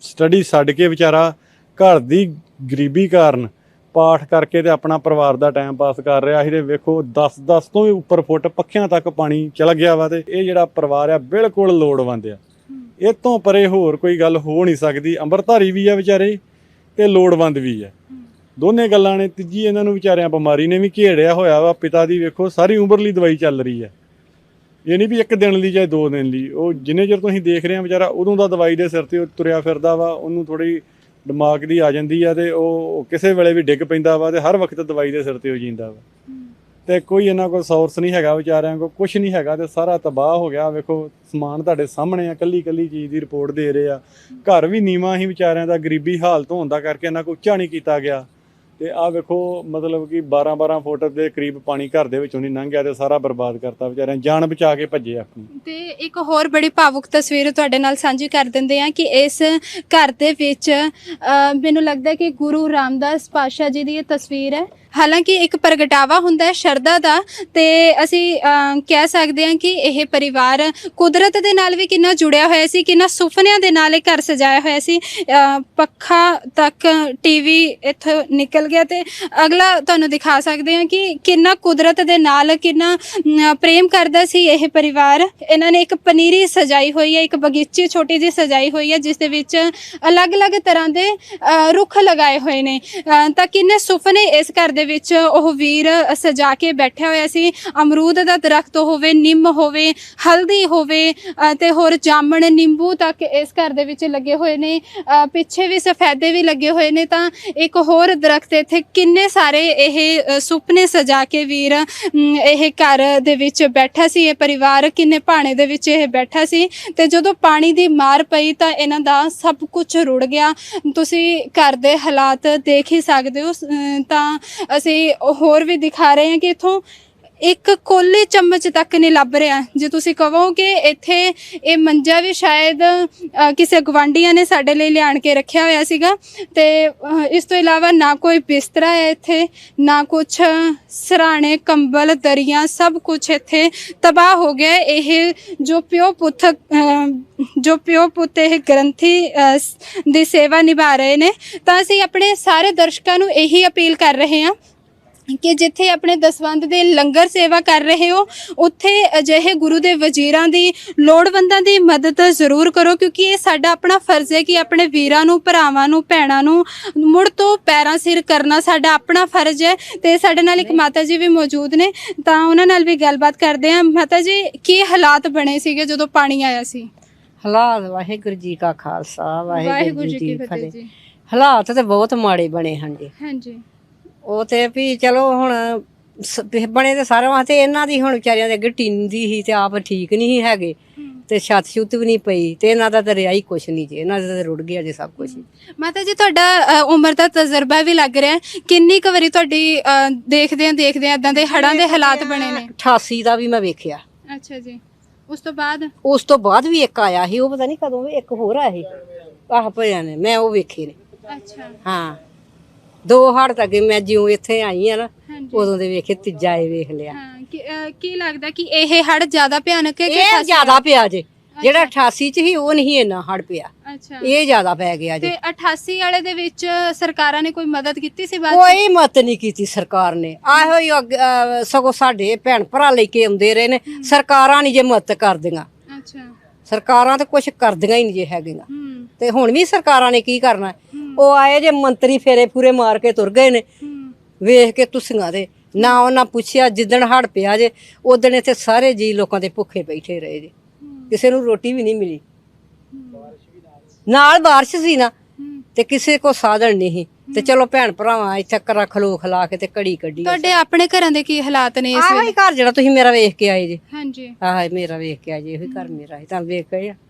ਸਟੱਡੀ ਛੱਡ ਕੇ ਵਿਚਾਰਾ ਘਰ ਦੀ ਗਰੀਬੀ ਕਾਰਨ ਪਾਠ ਕਰਕੇ ਤੇ ਆਪਣਾ ਪਰਿਵਾਰ ਦਾ ਟਾਈਮ ਪਾਸ ਕਰ ਰਿਹਾ ਸੀ ਤੇ ਵੇਖੋ 10 10 ਤੋਂ ਵੀ ਉੱਪਰ ਫੁੱਟ ਪੱਖਿਆਂ ਤੱਕ ਪਾਣੀ ਚਲ ਗਿਆ ਵਾ ਤੇ ਇਹ ਜਿਹੜਾ ਪਰਿਵਾਰ ਆ ਬਿਲਕੁਲ ਲੋੜਵੰਦ ਆ। ਇਹ ਤੋਂ ਪਰੇ ਹੋਰ ਕੋਈ ਗੱਲ ਹੋ ਨਹੀਂ ਸਕਦੀ। ਅੰਮ੍ਰਿਤਧਾਰੀ ਵੀ ਆ ਵਿਚਾਰੇ ਤੇ ਲੋੜਵੰਦ ਵੀ ਆ। ਦੋਨੇ ਗੱਲਾਂ ਨੇ। ਤੀਜੀ ਇਹਨਾਂ ਨੂੰ ਵਿਚਾਰਿਆਂ ਬਿਮਾਰੀ ਨੇ ਵੀ ਘੇੜਿਆ ਹੋਇਆ ਵਾ। ਪਿਤਾ ਦੀ ਵੇਖੋ ਸਾਰੀ ਉਮਰ ਲਈ ਦਵਾਈ ਚੱਲ ਰਹੀ ਆ। ਇਹ ਨਹੀਂ ਵੀ ਇੱਕ ਦਿਨ ਲਈ ਜਾਂ ਦੋ ਦਿਨ ਲਈ। ਉਹ ਜਿੰਨੇ ਚਿਰ ਤੁਸੀਂ ਦੇਖ ਰਹੇ ਆ ਵਿਚਾਰਾ, ਉਦੋਂ ਦਾ ਦਵਾਈ ਦੇ ਸਿਰ ਤੇ ਉਹ ਤੁਰਿਆ ਫਿਰਦਾ ਵਾ। ਉਹਨੂੰ ਥੋੜੀ ਦਿਮਾਗ ਦੀ ਆ ਜਾਂਦੀ ਆ ਤੇ ਉਹ ਕਿਸੇ ਵੇਲੇ ਵੀ ਡਿੱਗ ਪੈਂਦਾ ਵਾ ਤੇ ਹਰ ਵਕਤ ਦਵਾਈ ਦੇ ਸਿਰ ਤੇ ਹੋ ਜਿੰਦਾ ਵਾ। ਤੇ ਕੋਈ ਇਹਨਾਂ ਕੋਲ ਸੋਰਸ ਨਹੀਂ ਹੈਗਾ ਵਿਚਾਰਿਆਂ ਕੋਲ ਕੁਝ ਨਹੀਂ ਹੈਗਾ ਤੇ ਸਾਰਾ ਤਬਾਹ ਹੋ ਗਿਆ। ਵੇਖੋ, ਸਮਾਨ ਤੁਹਾਡੇ ਸਾਹਮਣੇ ਆ ਕੱਲੀ ਕੱਲੀ ਚੀਜ਼ ਦੀ ਰਿਪੋਰਟ ਦੇ ਰਹੇ ਆ। ਘਰ ਵੀ ਨੀਵਾਂ ਹੀ ਵਿਚਾਰਿਆਂ ਦਾ ਗਰੀਬੀ ਹਾਲਤ ਹੋਣ ਦਾ ਕਰਕੇ ਇਹਨਾਂ ਕੋਲ ਉੱਚਾ ਨਹੀਂ ਕੀਤਾ ਗਿਆ। ਤੇ ਆ ਵੇਖੋ ਮਤਲਬ ਕਿ 12 12 ਫੁੱਟ ਦੇ ਕਰੀਬ ਪਾਣੀ ਘਰ ਦੇ ਵਿੱਚੋਂ ਨਹੀਂ ਲੰਘਿਆ ਤੇ ਸਾਰਾ ਬਰਬਾਦ ਕਰਤਾ ਵਿਚਾਰਿਆਂ ਜਾਨ ਬਚਾ ਕੇ ਭੱਜੇ ਆਪਣੀ। ਤੇ ਇੱਕ ਹੋਰ ਬੜੀ ਭਾਵੁਕ ਤਸਵੀਰ ਤੁਹਾਡੇ ਨਾਲ ਸਾਂਝੀ ਕਰ ਦਿੰਦੇ ਆ ਕਿ ਇਸ ਘਰ ਦੇ ਵਿੱਚ ਅ, ਮੈਨੂੰ ਲੱਗਦਾ ਕਿ ਗੁਰੂ ਰਾਮਦਾਸ ਪਾਸ਼ਾ ਜੀ ਦੀ ਇਹ ਤਸਵੀਰ ਹੈ। ਹਾਲਾਂਕਿ ਇੱਕ ਪ੍ਰਗਟਾਵਾ ਹੁੰਦਾ ਹੈ ਸ਼ਰਧਾ ਦਾ ਤੇ ਅਸੀਂ ਅ, ਕਹਿ ਸਕਦੇ ਹਾਂ ਕਿ ਇਹ ਪਰਿਵਾਰ ਕੁਦਰਤ ਦੇ ਨਾਲ ਵੀ ਕਿੰਨਾ ਜੁੜਿਆ ਹੋਇਆ ਸੀ ਕਿੰਨਾ ਸੁਪਨਿਆਂ ਦੇ ਨਾਲ ਇਹ ਘਰ ਸਜਾਇਆ ਹੋਇਆ ਸੀ। ਅ, ਪੱਖਾ ਤੱਕ ਟੀਵੀ ਇੱਥੋਂ ਨਿਕਲ ਗਿਆ ਤੇ ਅਗਲਾ ਤੁਹਾਨੂੰ ਦਿਖਾ ਸਕਦੇ ਹਾਂ ਕਿ ਕਿੰਨਾ ਕੁਦਰਤ ਦੇ ਨਾਲ ਕਿੰਨਾ ਅਮ, ਪ੍ਰੇਮ ਕਰਦਾ ਸੀ ਇਹ ਪਰਿਵਾਰ। ਇਹਨਾਂ ਨੇ ਇੱਕ ਪਨੀਰੀ ਸਜਾਈ ਹੋਈ ਹੈ ਇੱਕ ਬਗੀਚੀ ਛੋਟੀ ਜਿਹੀ ਸਜਾਈ ਹੋਈ ਹੈ ਜਿਸ ਦੇ ਵਿੱਚ ਅਲੱਗ-ਅਲੱਗ ਤਰ੍ਹਾਂ ਦੇ ਅ, ਰੁੱਖ ਲਗਾਏ ਹੋਏ ਨੇ। ਅ, ਤਾਂ ਕਿੰਨੇ ਸੁਪਨੇ ਇਸ ਘਰ ਦੇ ਵਿੱਚ ਉਹ ਵੀਰ ਸਜਾ ਕੇ ਬੈਠਿਆ ਹੋਇਆ ਸੀ। ਅਮਰੂਦ ਦਾ ਦਰਖਤ ਹੋਵੇ ਨਿੰਮ ਹੋਵੇ ਹਲਦੀ ਹੋਵੇ ਅ, ਤੇ ਹੋਰ ਜਾਮਣ ਨਿੰਬੂ ਤੱਕ ਇਸ ਘਰ ਦੇ ਵਿੱਚ ਲੱਗੇ ਹੋਏ ਨੇ। ਪਿੱਛੇ ਵੀ ਸਫੈਦੇ ਵੀ ਲੱਗੇ ਹੋਏ ਨੇ ਤਾਂ ਇੱਕ ਹੋਰ ਦਰਖਤ ਇੱਥੇ ਕਿੰਨੇ ਸਾਰੇ ਇਹ ਸੁਪਨੇ ਸਜਾ ਕੇ ਵੀਰ ਇਹ ਘਰ ਦੇ ਵਿੱਚ ਬੈਠਾ ਸੀ। ਇਹ ਪਰਿਵਾਰ ਕਿੰਨੇ ਭਾਣੇ ਦੇ ਵਿੱਚ ਇਹ ਬੈਠਾ ਸੀ। ਤੇ ਜਦੋਂ ਪਾਣੀ ਦੀ ਮਾਰ ਪਈ ਤਾਂ ਇਹਨਾਂ ਦਾ ਸਭ ਕੁਝ ਰੁੜ ਗਿਆ। ਤੁਸੀਂ ਘਰ ਦੇ ਹਾਲਾਤ ਦੇਖ ਹੀ ਸਕਦੇ ਹੋ। ਤਾਂ ਅਸੀਂ ਹੋਰ ਵੀ ਦਿਖਾ ਰਹੇ ਹਾਂ ਕਿ ਇਥੋਂ ਇੱਕ ਕੋਲੇ ਚਮਚ ਤੱਕ ਨਹੀਂ ਲੱਭ ਰਿਹਾ। ਜੇ ਤੁਸੀਂ ਕਹੋ ਕਿ ਇੱਥੇ ਇਹ ਮੰਜਾ ਵੀ ਸ਼ਾਇਦ ਕਿਸੇ ਗਵਾਂਡੀਆਂ ਨੇ ਸਾਡੇ ਲਈ ਲਿਆਣ ਕੇ ਰੱਖਿਆ ਹੋਇਆ ਸੀਗਾ। ਤੇ ਇਸ ਤੋਂ ਇਲਾਵਾ ਨਾ ਕੋਈ ਬਿਸਤਰਾ ਹੈ ਇੱਥੇ, ਨਾ ਕੁਛ ਸਰਾਣੇ, ਕੰਬਲ, ਦਰੀਆਂ, ਸਭ ਕੁਝ ਇੱਥੇ ਤਬਾਹ ਹੋ ਗਿਆ। ਇਹ ਜੋ ਪਿਓ ਪੁੱਤ ਜੋ ਪਿਓ ਪੁੱਤ ਇਹ ਗ੍ਰੰਥੀ ਦੀ ਸੇਵਾ ਨਿਭਾ ਰਹੇ ਨੇ, ਤਾਂ ਅਸੀਂ ਆਪਣੇ ਸਾਰੇ ਦਰਸ਼ਕਾਂ ਨੂੰ ਇਹੀ ਅਪੀਲ ਕਰ ਰਹੇ ਹਾਂ ਕਿ ਜਿੱਥੇ ਆਪਣੇ ਦਸਵੰਦ ਦੇ ਲੰਗਰ ਸੇਵਾ ਕਰ ਰਹੇ ਹੋ ਉੱਥੇ ਅਜਿਹੇ ਗੁਰੂ ਦੇ ਵਜ਼ੀਰਾਂ ਦੀ ਲੋੜਵੰਦਾਂ ਦੀ ਮਦਦ ਜ਼ਰੂਰ ਕਰੋ ਕਿਉਂਕਿ ਇਹ ਸਾਡਾ ਆਪਣਾ ਫਰਜ਼ ਹੈ ਕਿ ਆਪਣੇ ਵੀਰਾਂ ਨੂੰ ਭਰਾਵਾਂ ਨੂੰ ਭੈਣਾਂ ਨੂੰ ਮੁੜ ਤੋਂ ਪੈਰਾਂ ਸਿਰ ਕਰਨਾ ਸਾਡਾ ਆਪਣਾ ਫਰਜ਼ ਹੈ ਤੇ ਸਾਡੇ ਨਾਲ ਇੱਕ ਮਾਤਾ ਜੀ ਵੀ ਮੌਜੂਦ ਨੇ ਤਾਂ ਉਹਨਾਂ ਨਾਲ ਵੀ ਗੱਲਬਾਤ ਕਰਦੇ ਹਾਂ। ਮਾਤਾ ਜੀ ਕੀ ਹਾਲਾਤ ਬਣੇ ਸੀਗੇ ਜਦੋਂ ਪਾਣੀ ਆਇਆ ਸੀ? ਹਾਲਾਤ ਵਾਹਿਗੁਰੂ ਜੀ ਕਾ ਖਾਲਸਾ ਵਾਹਿਗੁਰੂ ਜੀ ਕੀ ਫਤਿਹ ਹਾਲਾਤ ਤੇ ਬਹੁਤ ਮਾੜੇ ਬਣੇ ਹਨ ਜੀ। ਹਾਂਜੀ। ਉਹ ਤੇ ਵੀ ਚਲੋ ਹੁਣ ਸ- ਵੀ ਬਣੇ ਤੇ ਸਾਰੇ ਵਾਸਤੇ ਇਹਨਾਂ ਦੀ ਹੁਣ ਵਿਚਾਰਿਆਂ ਦੇ ਅੱਗੇ ਟੀਨ ਦੀ ਹੀ ਤੇ ਆਪ ਠੀਕ ਨਹੀਂ ਸੀ ਹੈਗੇ। ਤੇ ਛੱਤ ਛੁੱਤ ਵੀ ਨਹੀਂ ਪਈ ਤੇ ਇਹਨਾਂ ਦਾ ਤਾਂ ਰਿਹਾ ਹੀ ਕੁਛ ਨਹੀਂ ਜੀ ਇਹਨਾਂ ਦਾ ਤਾਂ ਰੁੜ ਗਿਆ ਜੀ ਸਭ ਕੁਝ ਮਾਤਾ ਜੀ ਤੁਹਾਡਾ ਅ, ਉਮਰ ਦਾ ਤਜਰਬਾ ਵੀ ਲੱਗ ਰਿਹਾ ਹੈ। ਕਿੰਨੀ ਕੁ ਵਾਰੀ ਤੁਹਾਡੀ ਅ, ਦੇਖਦੇ ਆ ਦੇਖਦੇ ਆ ਇਦਾਂ ਦੇ ਹੜਾਂ ਦੇ ਹਾਲਾਤ ਬਣੇ ਨੇ? 88 ਦਾ ਵੀ ਮੈਂ ਵੇਖਿਆ। ਅੱਛਾ ਜੀ। ਉਸ ਤੋਂ ਬਾਅਦ? ਉਸ ਤੋਂ ਬਾਅਦ ਵੀ ਇੱਕ ਆਇਆ ਸੀ ਉਹ ਪਤਾ ਨਹੀਂ ਕਦੋਂ ਇੱਕ ਹੋਰ ਆਇਆ ਸੀ। ਆਹ ਭਿਆ ਨੇ ਮੈਂ ਉਹ ਵੇਖੇ ਨੇ। ਅੱਛਾ। ਹਾਂ। ਦੋ ਹੜ ਤੱਕ ਮੈਂ ਜਿਉਂ ਇੱਥੇ ਆਈ ਆ ਨਾ ਉਦੋਂ ਦੇ ਵੇਖੇ ਤੀਜਾ ਇਹ ਵੇਖ ਲਿਆ। ਹਾਂ ਕੀ ਲੱਗਦਾ ਕਿ ਇਹ ਹੜ ਜ਼ਿਆਦਾ ਭਿਆਨਕ ਹੈ ਕਿ ਇਹ ਖਾਸੀ- ਜ਼ਿਆਦਾ ਪਿਆ ਜੇ। ਜਿਹੜਾ 88 ਚ ਸੀ ਉਹ ਨਹੀਂ ਇੰਨਾ ਹੜ ਪਿਆ। ਅੱਛਾ। ਇਹ ਜ਼ਿਆਦਾ ਪੈ ਗਿਆ ਤੇ ਜੇ 88 ਵਾਲੇ ਦੇ ਵਿੱਚ ਸਰਕਾਰਾਂ ਨੇ ਕੋਈ ਮਦਦ ਕੀਤੀ ਸੀ ਬਾਅਦ? ਕੋਈ ਮਤ ਨਹੀਂ ਕੀਤੀ ਸਰਕਾਰ ਨੇ। ਆਹੋ ਹੀ ਅੱਗ- ਅਹ ਸਗੋਂ ਸਾਡੇ ਭੈਣ ਭਰਾ ਲੈ ਕੇ ਆਉਂਦੇ ਰਹੇ ਨੇ। ਸਰਕਾਰਾਂ ਨਹੀਂ ਜੇ ਮਦਦ ਕਰਦੀਆਂ। ਅੱਛਾ। ਸਰਕਾਰਾਂ ਤਾਂ ਕੁਝ ਕਰਦੀਆਂ ਹੀ ਨਹੀਂ ਜੇ ਹੈਗੀਆਂ। ਹੂੰ। ਤੇ ਹੁਣ ਵੀ ਸਰਕਾਰਾਂ ਨੇ ਕੀ ਕਰਨਾ? ਹੂੰ। ਉਹ ਆਏ ਜੇ ਮੰਤਰੀ ਫੇਰੇ ਪੂਰੇ ਮਾਰ ਕੇ ਤੁਰ ਗਏ ਨੇ। ਹੂੰ ਵੇਖ ਕੇ ਤੁਸੀਆਂ ਦੇ। ਨਾ ਉਹਨਾਂ ਪੁੱਛਿਆ ਜਿੱਦਣ ਹੜ ਪਿਆ ਜੇ ਉਦਣ ਇੱਥੇ ਸਾਰੇ ਜੀ ਲੋਕਾਂ ਦੇ ਭੁੱਖੇ ਬੈਠੇ ਰਹੇ ਜੇ। ਕਿਸੇ ਨੂੰ ਰੋਟੀ ਵੀ ਨਹੀਂ ਮਿਲੀ। ਨਾਲ ਬਾਰਿਸ਼ ਸੀ ਨਾ ਤੇ ਕਿਸੇ ਕੋ ਸਾਧਨ ਨਹੀਂ। ਤੇ ਚਲੋ ਭੈਣ ਭਰਾਵਾਂ ਇੱਥੇ ਕਰਾ ਖਲੋ ਖਲਾ ਕੇ ਤੇ ਘੜੀ ਕੱਢੀ ਤੁਹਾਡੇ ਆਪਣੇ ਘਰਾਂ ਦੇ ਕੀ ਹਾਲਾਤ ਨੇ ਇਸ ਆਹ ਵੇਲੇ? ਹੀ ਘਰ ਜਿਹੜਾ ਤੁਸੀਂ ਮੇਰਾ ਵੇਖ ਕੇ ਆਏ ਜੀ। ਹਾਂਜੀ। ਆਹ ਮੇਰਾ ਵੇਖ ਕੇ ਆਏ ਜੀ ਇਹੀ ਘਰ ਮੇਰਾ ਹੈ। ਤਾਂ ਵੇਖ ਕੇ ਆ। ਆਹ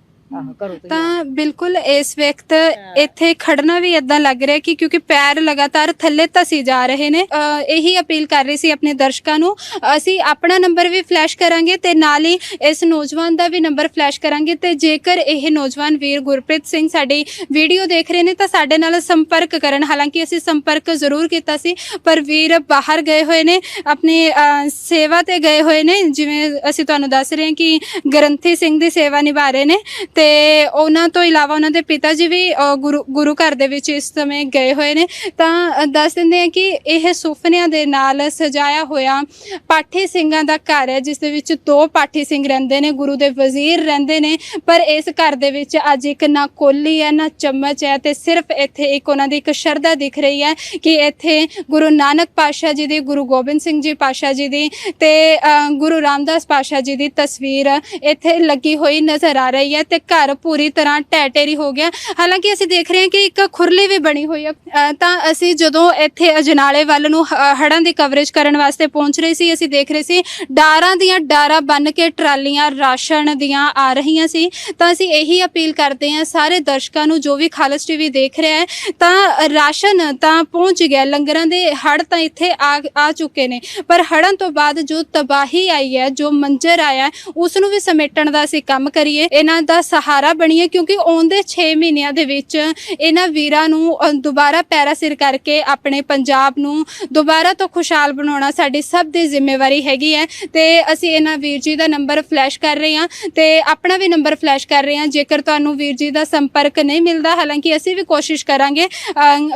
ਤਾਂ ਬਿਲਕੁਲ ਇਸ ਵਕਤ ਇੱਥੇ ਖੜਨਾ ਵੀ ਇਦਾਂ ਲੱਗ ਰਿਹਾ ਕਿ ਕਿਉਂਕਿ ਪੈਰ ਲਗਾਤਾਰ ਥੱਲੇ ਧਸੀ ਜਾ ਰਹੇ ਨੇ। ਇਹੀ ਅਪੀਲ ਕਰ ਰਹੀ ਸੀ ਆਪਣੇ ਦਰਸ਼ਕਾਂ ਨੂੰ। ਅਸੀਂ ਆਪਣਾ ਨੰਬਰ ਵੀ ਫਲੈਸ਼ ਕਰਾਂਗੇ ਤੇ ਨਾਲ ਹੀ ਇਸ ਨੌਜਵਾਨ ਦਾ ਵੀ ਨੰਬਰ ਫਲੈਸ਼ ਕਰਾਂਗੇ ਤੇ ਜੇਕਰ ਇਹ ਨੌਜਵਾਨ ਵੀਰ ਗੁਰਪ੍ਰੀਤ ਸਿੰਘ ਸਾਡੀ ਵੀਡੀਓ ਦੇਖ ਰਹੇ ਨੇ ਤਾਂ ਸਾਡੇ ਨਾਲ ਸੰਪਰਕ ਕਰਨ। ਹਾਲਾਂਕਿ ਅਸੀਂ ਸੰਪਰਕ ਜ਼ਰੂਰ ਕੀਤਾ ਸੀ ਪਰ ਵੀਰ ਬਾਹਰ ਗਏ ਹੋਏ ਨੇ ਆਪਣੀ ਸੇਵਾ ਤੇ ਗਏ ਹੋਏ ਨੇ। ਜਿਵੇਂ ਅਸੀਂ ਤੁਹਾਨੂੰ ਦੱਸ ਰਹੇ ਹਾਂ ਕਿ ਗ੍ਰੰਥੀ ਸਿੰਘ ਦੀ ਸੇਵਾ ਨਿਭਾ ਰਹੇ ਨੇ। ਤੇ ਉਹਨਾਂ ਤੋਂ ਇਲਾਵਾ ਉਹਨਾਂ ਦੇ ਪਿਤਾ ਜੀ ਵੀ ਅਹ, ਗੁਰੂ ਗੁਰੂ ਘਰ ਦੇ ਵਿੱਚ ਇਸ ਸਮੇਂ ਗਏ ਹੋਏ ਨੇ। ਤਾਂ ਅਹ, ਦੱਸ ਦਿੰਦੇ ਆ ਕਿ ਇਹ ਸੁਫਨਿਆਂ ਦੇ ਨਾਲ ਸਜਾਇਆ ਹੋਇਆ ਪਾਠੀ ਸਿੰਘਾਂ ਦਾ ਘਰ ਹੈ ਜਿਸ ਦੇ ਵਿੱਚ ਦੋ ਪਾਠੀ ਸਿੰਘ ਰਹਿੰਦੇ ਨੇ ਗੁਰੂ ਦੇ ਵਜ਼ੀਰ ਰਹਿੰਦੇ ਨੇ। ਪਰ ਇਸ ਘਰ ਦੇ ਵਿੱਚ ਅੱਜ ਇੱਕ ਨਾ ਕੋਲੀ ਹੈ ਨਾ ਚਮਚ ਹੈ ਤੇ ਸਿਰਫ ਇੱਥੇ ਇੱਕ ਉਹਨਾਂ ਦੀ ਇੱਕ ਸ਼ਰਧਾ ਦਿਖ ਰਹੀ ਹੈ ਕਿ ਇੱਥੇ ਗੁਰੂ ਨਾਨਕ ਪਾਤਸ਼ਾਹ ਜੀ ਦੀ ਗੁਰੂ ਗੋਬਿੰਦ ਸਿੰਘ ਜੀ ਪਾਤਸ਼ਾਹ ਜੀ ਦੀ ਤੇ ਅਹ, ਗੁਰੂ ਰਾਮਦਾਸ ਪਾਤਸ਼ਾਹ ਜੀ ਦੀ ਤਸਵੀਰ ਇੱਥੇ ਲੱਗੀ ਹੋਈ ਨਜ਼ਰ ਆ ਰਹੀ ਹੈ ਤੇ ਘਰ ਪੂਰੀ ਤਰ੍ਹਾਂ ਢਹਿ ਢੇਰੀ ਹੋ ਗਿਆ। ਹਾਲਾਂਕਿ ਅਸੀਂ ਦੇਖ ਰਹੇ ਹਾਂ ਕਿ ਇੱਕ ਖੁਰਲੀ ਵੀ ਬਣੀ ਹੋਈ ਹੈ। ਤਾਂ ਅਸੀਂ ਜਦੋਂ ਇੱਥੇ ਅਜਨਾਲੇ ਵੱਲ ਨੂੰ ਹ- ਹੜ੍ਹਾਂ ਦੀ ਕਵਰੇਜ ਕਰਨ ਵਾਸਤੇ ਪਹੁੰਚ ਰਹੇ ਸੀ ਅਸੀਂ ਦੇਖ ਰਹੇ ਸੀ ਡਾਰਾਂ ਦੀਆਂ ਡਾਰਾਂ ਬੰਨ ਕੇ ਟਰਾਲੀਆਂ ਰਾਸ਼ਨ ਦੀਆਂ ਆ ਰਹੀਆਂ ਸੀ। ਤਾਂ ਅਸੀਂ ਇਹੀ ਅਪੀਲ ਕਰਦੇ ਹਾਂ ਸਾਰੇ ਦਰਸ਼ਕਾਂ ਨੂੰ ਜੋ ਵੀ ਖਾਲਸ ਟੀਵੀ ਦੇਖ ਰਿਹਾ ਹੈ ਤਾਂ ਰਾਸ਼ਨ ਤਾਂ ਪਹੁੰਚ ਗਿਆ ਲੰਗਰਾਂ ਦੇ ਹੜ ਤਾਂ ਇੱਥੇ ਆ ਆ ਚੁੱਕੇ ਨੇ। ਪਰ ਹੜ੍ਹਾਂ ਤੋਂ ਬਾਅਦ ਜੋ ਤਬਾਹੀ ਆਈ ਹੈ ਜੋ ਮੰਜ਼ਰ ਆਇਆ ਹੈ, ਉਸ ਨੂੰ ਵੀ ਸਮੇਟਣ ਦਾ ਅਸੀਂ ਕੰਮ ਕਰੀਏ। ਇਹਨਾਂ ਦਾ ਸਹਾਰਾ ਬਣੀ ਹੈ ਕਿਉਂਕਿ ਆਉਂਦੇ 6 ਮਹੀਨਿਆਂ ਦੇ ਵਿੱਚ ਇਹਨਾਂ ਵੀਰਾਂ ਨੂੰ ਦੁਬਾਰਾ ਪੈਰਾ ਸਿਰ ਕਰਕੇ ਆਪਣੇ ਪੰਜਾਬ ਨੂੰ ਦੁਬਾਰਾ ਤੋਂ ਖੁਸ਼ਹਾਲ ਬਣਾਉਣਾ ਸਾਡੀ ਸਭ ਦੀ ਜ਼ਿੰਮੇਵਾਰੀ ਹੈਗੀ ਹੈ। ਤੇ ਅਸੀਂ ਇਹਨਾਂ ਵੀਰ ਜੀ ਦਾ ਨੰਬਰ ਫਲੈਸ਼ ਕਰ ਰਹੇ ਹਾਂ ਤੇ ਆਪਣਾ ਵੀ ਨੰਬਰ ਫਲੈਸ਼ ਕਰ ਰਹੇ ਹਾਂ। ਜੇਕਰ ਤੁਹਾਨੂੰ ਵੀਰ ਜੀ ਦਾ ਸੰਪਰਕ ਨਹੀਂ ਮਿਲਦਾ, ਹਾਲਾਂਕਿ ਅਸੀਂ ਵੀ ਕੋਸ਼ਿਸ਼ ਕਰਾਂਗੇ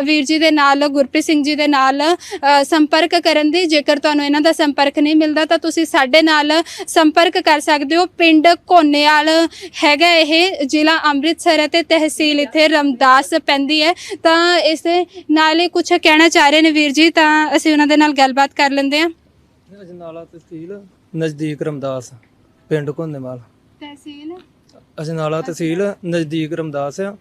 ਵੀਰ ਜੀ ਦੇ ਨਾਲ, ਗੁਰਪ੍ਰੀਤ ਸਿੰਘ ਜੀ ਦੇ ਨਾਲ ਸੰਪਰਕ ਕਰਨ ਦੀ। ਜੇਕਰ ਤੁਹਾਨੂੰ ਇਹਨਾਂ ਦਾ ਸੰਪਰਕ ਨਹੀਂ ਮਿਲਦਾ, ਤਾਂ ਤੁਸੀਂ ਸਾਡੇ ਨਾਲ ਸੰਪਰਕ ਕਰ ਸਕਦੇ ਹੋ। ਪਿੰਡ ਕੋਨੇਵਾਲ ਹੈਗਾ ਇਹ। ਜ਼ਿਲ੍ਹਾ ਅੰਮ੍ਰਿਤਸਰ ਹੈ ਤੇ ਤਹਿਸੀਲ ਇੱਥੇ ਰਮਦਾਸ ਪੈਂਦੀ ਹੈ। ਤਾਂ ਇਸ ਨਾਲ ਹੀ ਕੁਝ ਕਹਿਣਾ ਚਾਹ ਰਹੇ ਨੇ ਵੀਰ ਜੀ ਤਾਂ ਅਸੀਂ ਉਹਨਾਂ ਦੇ ਨਾਲ ਗੱਲਬਾਤ ਕਰ ਲੈਂਦੇ ਹਾਂ। ਅਜਨਾਲਾ ਤਹਿਸੀਲ ਨਜ਼ਦੀਕ ਰਮਦਾਸ ਪਿੰਡ ਘੁੰਨੇਵਾਲ ਤਹਿਸੀਲ? ਅਜਨਾਲਾ ਤਹਿਸੀਲ ਨਜ਼ਦੀਕ ਰਮਦਾਸ ਆ।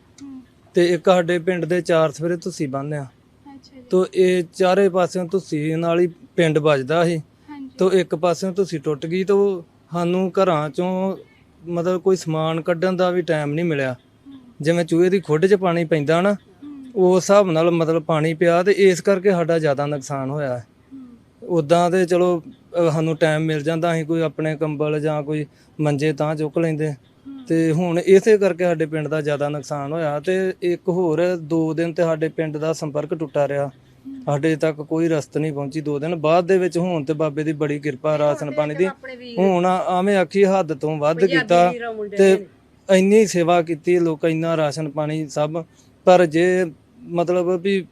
ਤੇ ਇੱਕ ਸਾਡੇ ਪਿੰਡ ਦੇ ਚਾਰ ਸਵੇਰੇ ਤੁਸੀਂ ਬੰਨ੍ਹ ਆ। ਅੱਛਾ ਜੀ। ਤੋ ਇਹ ਚਾਰੇ ਪਾਸਿਓਂ ਤੁਸੀਂ ਨਾਲ ਹੀ ਪਿੰਡ ਵੱਜਦਾ ਸੀ। ਤੋ ਇੱਕ ਪਾਸਿਓਂ ਤੁਸੀਂ ਟੁੱਟ ਗਈ ਤੋ ਸਾਨੂੰ ਘਰਾਂ ਚੋਂ ਮਤਲਬ ਕੋਈ ਸਮਾਨ ਕੱਢਣ ਦਾ ਵੀ ਟਾਈਮ ਨਹੀਂ ਮਿਲਿਆ। ਜਿਵੇਂ ਚੂਹੇ ਦੀ ਖੁੱਡ 'ਚ ਪਾਣੀ ਪੈਂਦਾ ਨਾ ਉਸ ਹਿਸਾਬ ਨਾਲ ਮਤਲਬ ਪਾਣੀ ਪਿਆ ਤੇ ਇਸ ਕਰਕੇ ਸਾਡਾ ਜ਼ਿਆਦਾ ਨੁਕਸਾਨ ਹੋਇਆ ਹੈ। ਉਦਾਂ ਤੇ ਚਲੋ, ਅਹ ਸਾਨੂੰ ਟਾਈਮ ਮਿਲ ਜਾਂਦਾ, ਅਸੀਂ ਕੋਈ ਆਪਣੇ ਕੰਬਲ ਜਾਂ ਕੋਈ ਮੰਜੇ ਤਾਂ ਚੁੱਕ ਲੈਂਦੇ। ਤੇ ਹੁਣ ਇਸੇ ਕਰਕੇ ਸਾਡੇ ਪਿੰਡ ਦਾ ਜ਼ਿਆਦਾ ਨੁਕਸਾਨ ਹੋਇਆ ਤੇ ਇੱਕ ਹੋਰ ਦੋ ਦਿਨ ਤੇ ਸਾਡੇ ਪਿੰਡ ਦਾ ਸੰਪਰਕ ਟੁੱਟਾ ਰਿਹਾ। ਸਾਡੇ ਤੱਕ ਕੋਈ ਰਸਤ ਨਹੀਂ ਪਹੁੰਚੀ ਦੋ ਦਿਨ ਬਾਅਦ ਦੇ ਵਿੱਚ ਹੁਣ ਤੇ ਬਾਬੇ ਦੀ ਬੜੀ ਕਿਰਪਾ ਰਾਸ਼ਨ ਪਾਣੀ ਦੀ। ਹੁਣ ਆਵੇਂ ਆਖੀ ਹੱਦ ਤੋਂ ਵੱਧ ਕੀਤਾ ਤੇ ਇੰਨੀ ਸੇਵਾ ਕੀਤੀ ਲੋਕਾਂ ਇੰਨਾ ਰਾਸ਼ਨ ਪਾਣੀ ਸਭ ਪਰ ਜੇ ਮਤਲਬ ਵੀ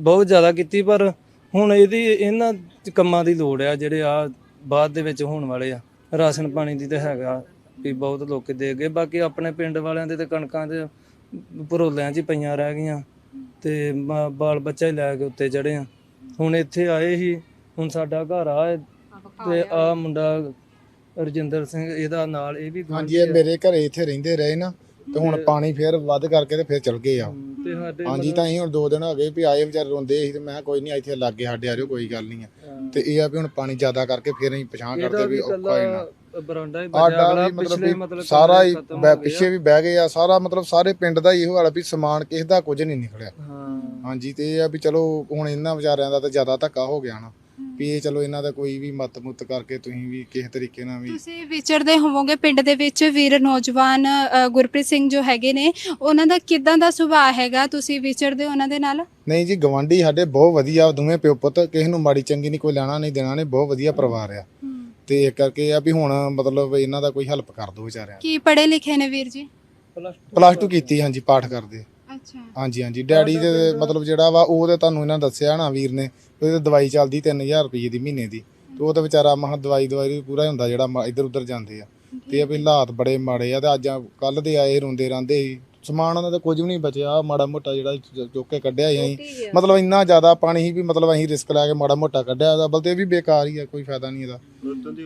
ਬਹੁਤ ਜ਼ਿਆਦਾ ਕੀਤੀ ਪਰ ਹੁਣ ਇਹਦੀ ਇਹਨਾਂ ਕੰਮਾਂ ਦੀ ਲੋੜ ਆ ਜਿਹੜੇ ਆ ਬਾਅਦ ਦੇ ਵਿੱਚ ਹੋਣ ਵਾਲੇ ਆ। ਰਾਸ਼ਨ ਪਾਣੀ ਦੀ ਤਾਂ ਹੈਗਾ ਵੀ ਬਹੁਤ ਲੋਕ ਦੇ ਗਏ ਬਾਕੀ ਆਪਣੇ ਪਿੰਡ ਵਾਲਿਆਂ ਦੇ ਤੇ ਕਣਕਾਂ ਦੇ ਭਰੋਲਿਆਂ 'ਚ ਪਈਆਂ ਰਹਿ ਗਈਆਂ। ਤੇ ਮ- ਬਾਲ ਬੱਚਾ ਹੀ ਲੈ ਕੇ ਉੱਤੇ ਚੜੇ ਆ। ਹੁਣ ਇੱਥੇ ਆਏ ਹੀ ਹੁਣ ਸਾਡਾ ਘਰ ਆ ਤੇ ਆ ਮੁੰਡਾ ਰਜਿੰਦਰ ਸਿੰਘ ਇਹਦਾ ਨਾਲ ਇਹ ਵੀ ਹਾਂਜੀ ਇਹ ਮੇਰੇ ਘਰੇ ਇੱਥੇ ਰਹਿੰਦੇ ਰਹੇ ਨਾ ਤੇ ਹੁਣ ਪਾਣੀ ਫੇਰ ਵੱਧ ਕਰਕੇ ਤੇ ਫੇਰ ਚਲ ਗਏ ਆ। ਤੇ ਸਾਡੇ ਹਾਂਜੀ ਤਾਂ ਅਸੀਂ ਹੁਣ ਦੋ ਦਿਨ ਹੋ ਗਏ ਵੀ ਆਏ ਵਿਚਾਰੇ ਰੋਂਦੇ ਸੀ ਤੇ ਮੈਂ ਕਿਹਾ ਕੋਈ ਨਹੀਂ ਇੱਥੇ ਲੱਗੇ ਸਾਡੇ ਆ ਜਾਓ ਕੋਈ ਗੱਲ ਨਹੀਂ ਆ। ਤੇ ਇਹ ਆ ਵੀ ਹੁਣ ਪਾਣੀ ਜ਼ਿਆਦਾ ਕਰਕੇ ਫੇਰ ਅਸੀਂ ਪਛਾਣ ਇਹਦਾ ਕਰਦੇ ਵੀ ਵੀ ਔਖਾ ਹੋ ਜਾਣਾ ਕੱਲਾ ਬਰਾਂਡਾ ਹੀ ਬਚਿਆ ਆਡਾ ਅਗਲਾ ਵੀ ਮਤਲਬ ਪਿਛਲੇ ਵੀ ਮਤਲਬ ਸਾਰਾ ਹੀ ਖਤਮ ਹੋ ਬੈ- ਗਿਆ। ਪਿੱਛੇ ਵੀ ਬਹਿ ਗਏ ਆ ਸਾਰਾ ਮਤਲਬ ਸਾਰੇ ਪਿੰਡ ਦਾ ਹੀ ਇਹੋ ਹਾਲ ਆ ਵੀ ਸਮਾਨ ਕਿਸੇ ਦਾ ਕੁਝ ਨਹੀਂ ਨਿਕਲਿਆ। ਹਾਂ। ਹਾਂਜੀ ਤੇ ਇਹ ਆ ਵੀ ਚਲੋ ਹੁਣ ਇਹਨਾਂ ਵਿਚਾਰਿਆਂ ਦਾ ਤਾਂ ਜ਼ਿਆਦਾ ਧੱਕਾ ਹੋ ਗਿਆ ਨਾ ਵੀ ਇਹ ਚਲੋ ਇਹਨਾਂ ਦਾ ਕੋਈ ਵੀ ਮਤ ਮੁੱਤ ਕਰਕੇ ਤੁਸੀਂ ਵੀ ਕਿਸੇ ਤਰੀਕੇ ਨਾਲ ਵੀ ਤੁਸੀਂ ਵਿਚਰਦੇ ਹੋਵੋਗੇ ਪਿੰਡ ਦੇ ਵਿੱਚ ਵੀਰ ਨੌਜਵਾਨ ਅ, ਗੁਰਪ੍ਰੀਤ ਸਿੰਘ ਜੋ ਹੈਗੇ ਨੇ ਉਹਨਾਂ ਦਾ ਕਿਦਾਂ ਦਾ ਸੁਭਾਅ ਹੈਗਾ? ਤੁਸੀਂ ਵਿਚਰਦੇ ਹੋ ਉਹਨਾਂ ਦੇ ਨਾਲ? ਨਹੀਂ ਜੀ ਗਵਾਂਢੀ ਸਾਡੇ ਬਹੁਤ ਵਧੀਆ ਦੋਵੇਂ ਪਿਓ ਪੁੱਤ ਕਿਸੇ ਨੂੰ ਮਾੜੀ ਚੰਗੀ ਨਹੀਂ ਕੋਈ ਲੈਣਾ ਨਹੀਂ ਦੇਣਾ ਨਹੀਂ ਬਹੁਤ ਵਧੀਆ ਪਰਿਵਾਰ ਆ। ਤੇ ਇਹ ਕਰਕੇ ਆ ਵੀ ਹੁਣ ਮਤਲਬ ਇਹਨਾਂ ਦਾ ਕੋਈ ਹੈਲਪ ਕਰ ਦਿਓ ਵਿਚਾਰਿਆਂ ਕੀ ਪੜ੍ਹੇ ਲਿਖੇ ਨੇ ਵੀਰ ਜੀ? ਪਲੱਸ ਪਲੱਸ 2 ਕੀਤੀ ਹਾਂਜੀ ਪਾਠ ਕਰਦੇ। ਅੱਛਾ। ਹਾਂਜੀ ਹਾਂਜੀ ਡੈਡੀ ਦੇ ਮਤਲਬ ਜਿਹੜਾ ਵਾ ਉਹ ਤੇ ਤੁਹਾਨੂੰ ਇਹਨਾਂ ਦੱਸਿਆ ਨਾ ਵੀਰ ਨੇ ਉਹਦੀ ਤਾਂ ਦਵਾਈ ਚੱਲਦੀ 3000 ਰੁਪਏ ਦੀ ਮਹੀਨੇ ਦੀ। ਤੇ ਉਹ ਤਾਂ ਵਿਚਾਰਾ ਮਹਾ ਦਵਾਈ ਦਵਾਈ ਪੂਰਾ ਹੁੰਦਾ ਜਿਹੜਾ ਇੱਧਰ ਉੱਧਰ ਜਾਂਦੇ ਆ। ਤੇ ਇਹ ਵੀ ਹਾਲਾਤ ਬੜੇ ਮਾੜੇ ਆ ਤੇ ਅੱਜ ਕੱਲ ਦੇ ਆਏ ਰੋਂਦੇ ਰਹਿੰਦੇ ਸੀ ਸਮਾਨ ਉਹਨਾਂ ਦਾ ਕੁਝ ਵੀ ਨਹੀਂ ਬਚਿਆ ਮਾੜਾ ਮੋਟਾ ਜਿਹੜਾ ਚ- ਚੁੱਕ ਕੇ ਕੱਢਿਆ ਸੀ ਅਸੀਂ। ਮਤਲਬ ਇੰਨਾ ਜ਼ਿਆਦਾ ਪਾਣੀ ਸੀ ਵੀ ਮਤਲਬ ਅਸੀਂ ਰਿਸਕ ਲੈ ਕੇ ਮਾੜਾ ਮੋਟਾ ਕੱਢਿਆ ਦਾ ਬਲਤੇ ਇਹ ਵੀ ਬੇਕਾਰ ਹੀ ਆ ਕੋਈ ਫਾਇਦਾ ਨਹੀਂ ਇਹਦਾ।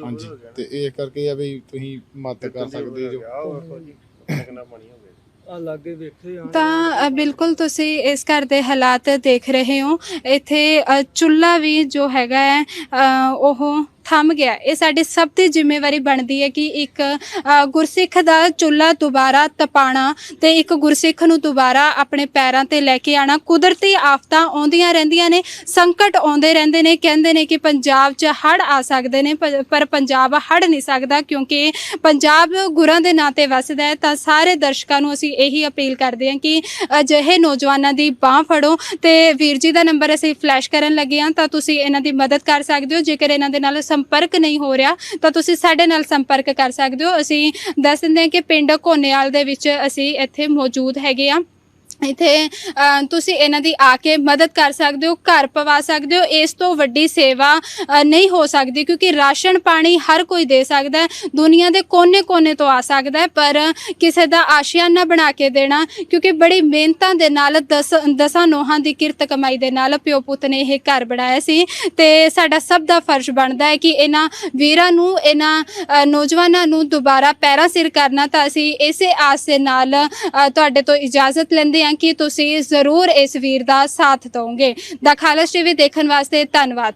ਹਾਂਜੀ। ਤੇ ਇਹ ਕਰਕੇ ਆ ਵੀ ਤੁਸੀਂ ਮਦਦ ਕਰ ਸਕਦੇ ਜੋ। ਆ ਲਾਗੇ ਵੇਖੇ ਆ। ਤਾਂ ਅ, ਬਿਲਕੁਲ ਤੁਸੀਂ ਇਸ ਘਰ ਦੇ ਹਾਲਾਤ ਦੇਖ ਰਹੇ ਹੋ। ਇੱਥੇ ਅ, ਚੁੱਲ੍ਹਾ ਵੀ ਜੋ ਹੈਗਾ ਹੈ ਅ, ਉਹ ਥੰਮ ਗਿਆ। ਇਹ ਸਾਡੀ ਸਭ ਦੀ ਜ਼ਿੰਮੇਵਾਰੀ ਬਣਦੀ ਹੈ ਕਿ ਇੱਕ ਗੁਰਸਿੱਖ ਦਾ ਚੁੱਲ੍ਹਾ ਦੁਬਾਰਾ ਤਪਾਣਾ ਤੇ ਇੱਕ ਗੁਰਸਿੱਖ ਨੂੰ ਦੁਬਾਰਾ ਆਪਣੇ ਪੈਰਾਂ ਤੇ ਲੈ ਕੇ ਆਣਾ ਕੁਦਰਤੀ ਆਫਤਾਂ ਆਉਂਦੀਆਂ ਰਹਿੰਦੀਆਂ ਨੇ, ਸੰਕਟ ਆਉਂਦੇ ਰਹਿੰਦੇ ਨੇ, ਕਹਿੰਦੇ ਨੇ ਕਿ ਪੰਜਾਬ 'ਚ ਹੜ੍ਹ ਆ ਸਕਦੇ ਨੇ ਪ- ਪਰ ਪੰਜਾਬ ਹੜ੍ਹ ਨਹੀਂ ਸਕਦਾ ਕਿਉਂਕਿ ਪੰਜਾਬ ਗੁਰਾਂ ਦੇ ਨਾਂ ਤੇ ਵਸਦਾ ਹੈ। ਤਾਂ ਸਾਰੇ ਦਰਸ਼ਕਾਂ ਨੂੰ ਅਸੀਂ ਇਹੀ ਅਪੀਲ ਕਰਦੇ ਹਾਂ ਕਿ ਅਜਿਹੇ ਨੌਜਵਾਨਾਂ ਦੀ ਬਾਹ ਫੜੋ ਤੇ ਵੀਰ ਜੀ ਦਾ ਨੰਬਰ ਅਸੀਂ ਫਲੈਸ਼ ਕਰਨ ਲੱਗੇ ਹਾਂ, ਤਾਂ ਤੁਸੀਂ ਇਹਨਾਂ ਦੀ ਮਦਦ ਕਰ ਸਕਦੇ ਹੋ। ਜੇਕਰ ਇਹਨਾਂ ਦੇ ਨਾਲ ਸੰਪਰਕ ਨਹੀਂ ਹੋ ਰਿਹਾ, ਤਾਂ ਤੁਸੀਂ ਸਾਡੇ ਨਾਲ ਸੰਪਰਕ ਕਰ ਸਕਦੇ ਹੋ। ਅਸੀਂ ਦੱਸ ਦਿੰਦੇ ਹਾਂ ਕਿ ਪਿੰਡ ਕੋਨੇਵਾਲ ਦੇ ਵਿੱਚ ਅਸੀਂ ਇੱਥੇ ਮੌਜੂਦ ਹੈਗੇ ਆ ਇੱਥੇ ਤੁਸੀਂ ਇਹਨਾਂ ਦੀ ਆ ਕੇ ਮਦਦ ਕਰ ਸਕਦੇ ਹੋ, ਘਰ ਪਵਾ ਸਕਦੇ ਹੋ, ਇਸ ਤੋਂ ਵੱਡੀ ਸੇਵਾ ਨਹੀਂ ਹੋ ਸਕਦੀ ਕਿਉਂਕਿ ਰਾਸ਼ਨ ਪਾਣੀ ਹਰ ਕੋਈ ਦੇ ਸਕਦਾ ਹੈ, ਦੁਨੀਆ ਦੇ ਕੋਨੇ-ਕੋਨੇ ਤੋਂ ਆ ਸਕਦਾ ਹੈ, ਪਰ ਕਿਸੇ ਦਾ ਆਸ਼ੀਆਨਾ ਬਣਾ ਕੇ ਦੇਣਾ, ਕਿਉਂਕਿ ਬੜੀ ਮਿਹਨਤਾਂ ਦੇ ਨਾਲ ਦਸ, ਦਸਾਂ ਨੋਹਾਂ ਦੀ ਕਿਰਤ ਕਮਾਈ ਦੇ ਨਾਲ ਪਿਓ ਪੁੱਤ ਨੇ ਇਹ ਘਰ ਬਣਾਇਆ ਸੀ, ਤੇ ਸਾਡਾ ਸਭ ਦਾ ਫਰਜ਼ ਬਣਦਾ ਹੈ ਕਿ ਇਹਨਾਂ ਵੀਰਾਂ ਨੂੰ, ਇਹਨਾਂ ਨੌਜਵਾਨਾਂ ਨੂੰ ਦੁਬਾਰਾ ਪੈਰਾਂ ਸਿਰ ਕਰਨਾ ਤਾਂ ਅਸੀਂ ਇਸੇ ਆਸ ਦੇ ਨਾਲ ਤੁਹਾਡੇ ਤੋਂ ਇਜਾਜ਼ਤ ਲੈਂਦੇ ਹਾਂ ਕਿ ਤੁਸੀਂ ਜ਼ਰੂਰ ਇਸ ਵੀਰ ਦਾ ਸਾਥ ਦਿਓਗੇ ਦਾ ਖਾਲਸ ਟੀਵੀ ਦੇਖਣ ਵਾਸਤੇ ਧੰਨਵਾਦ।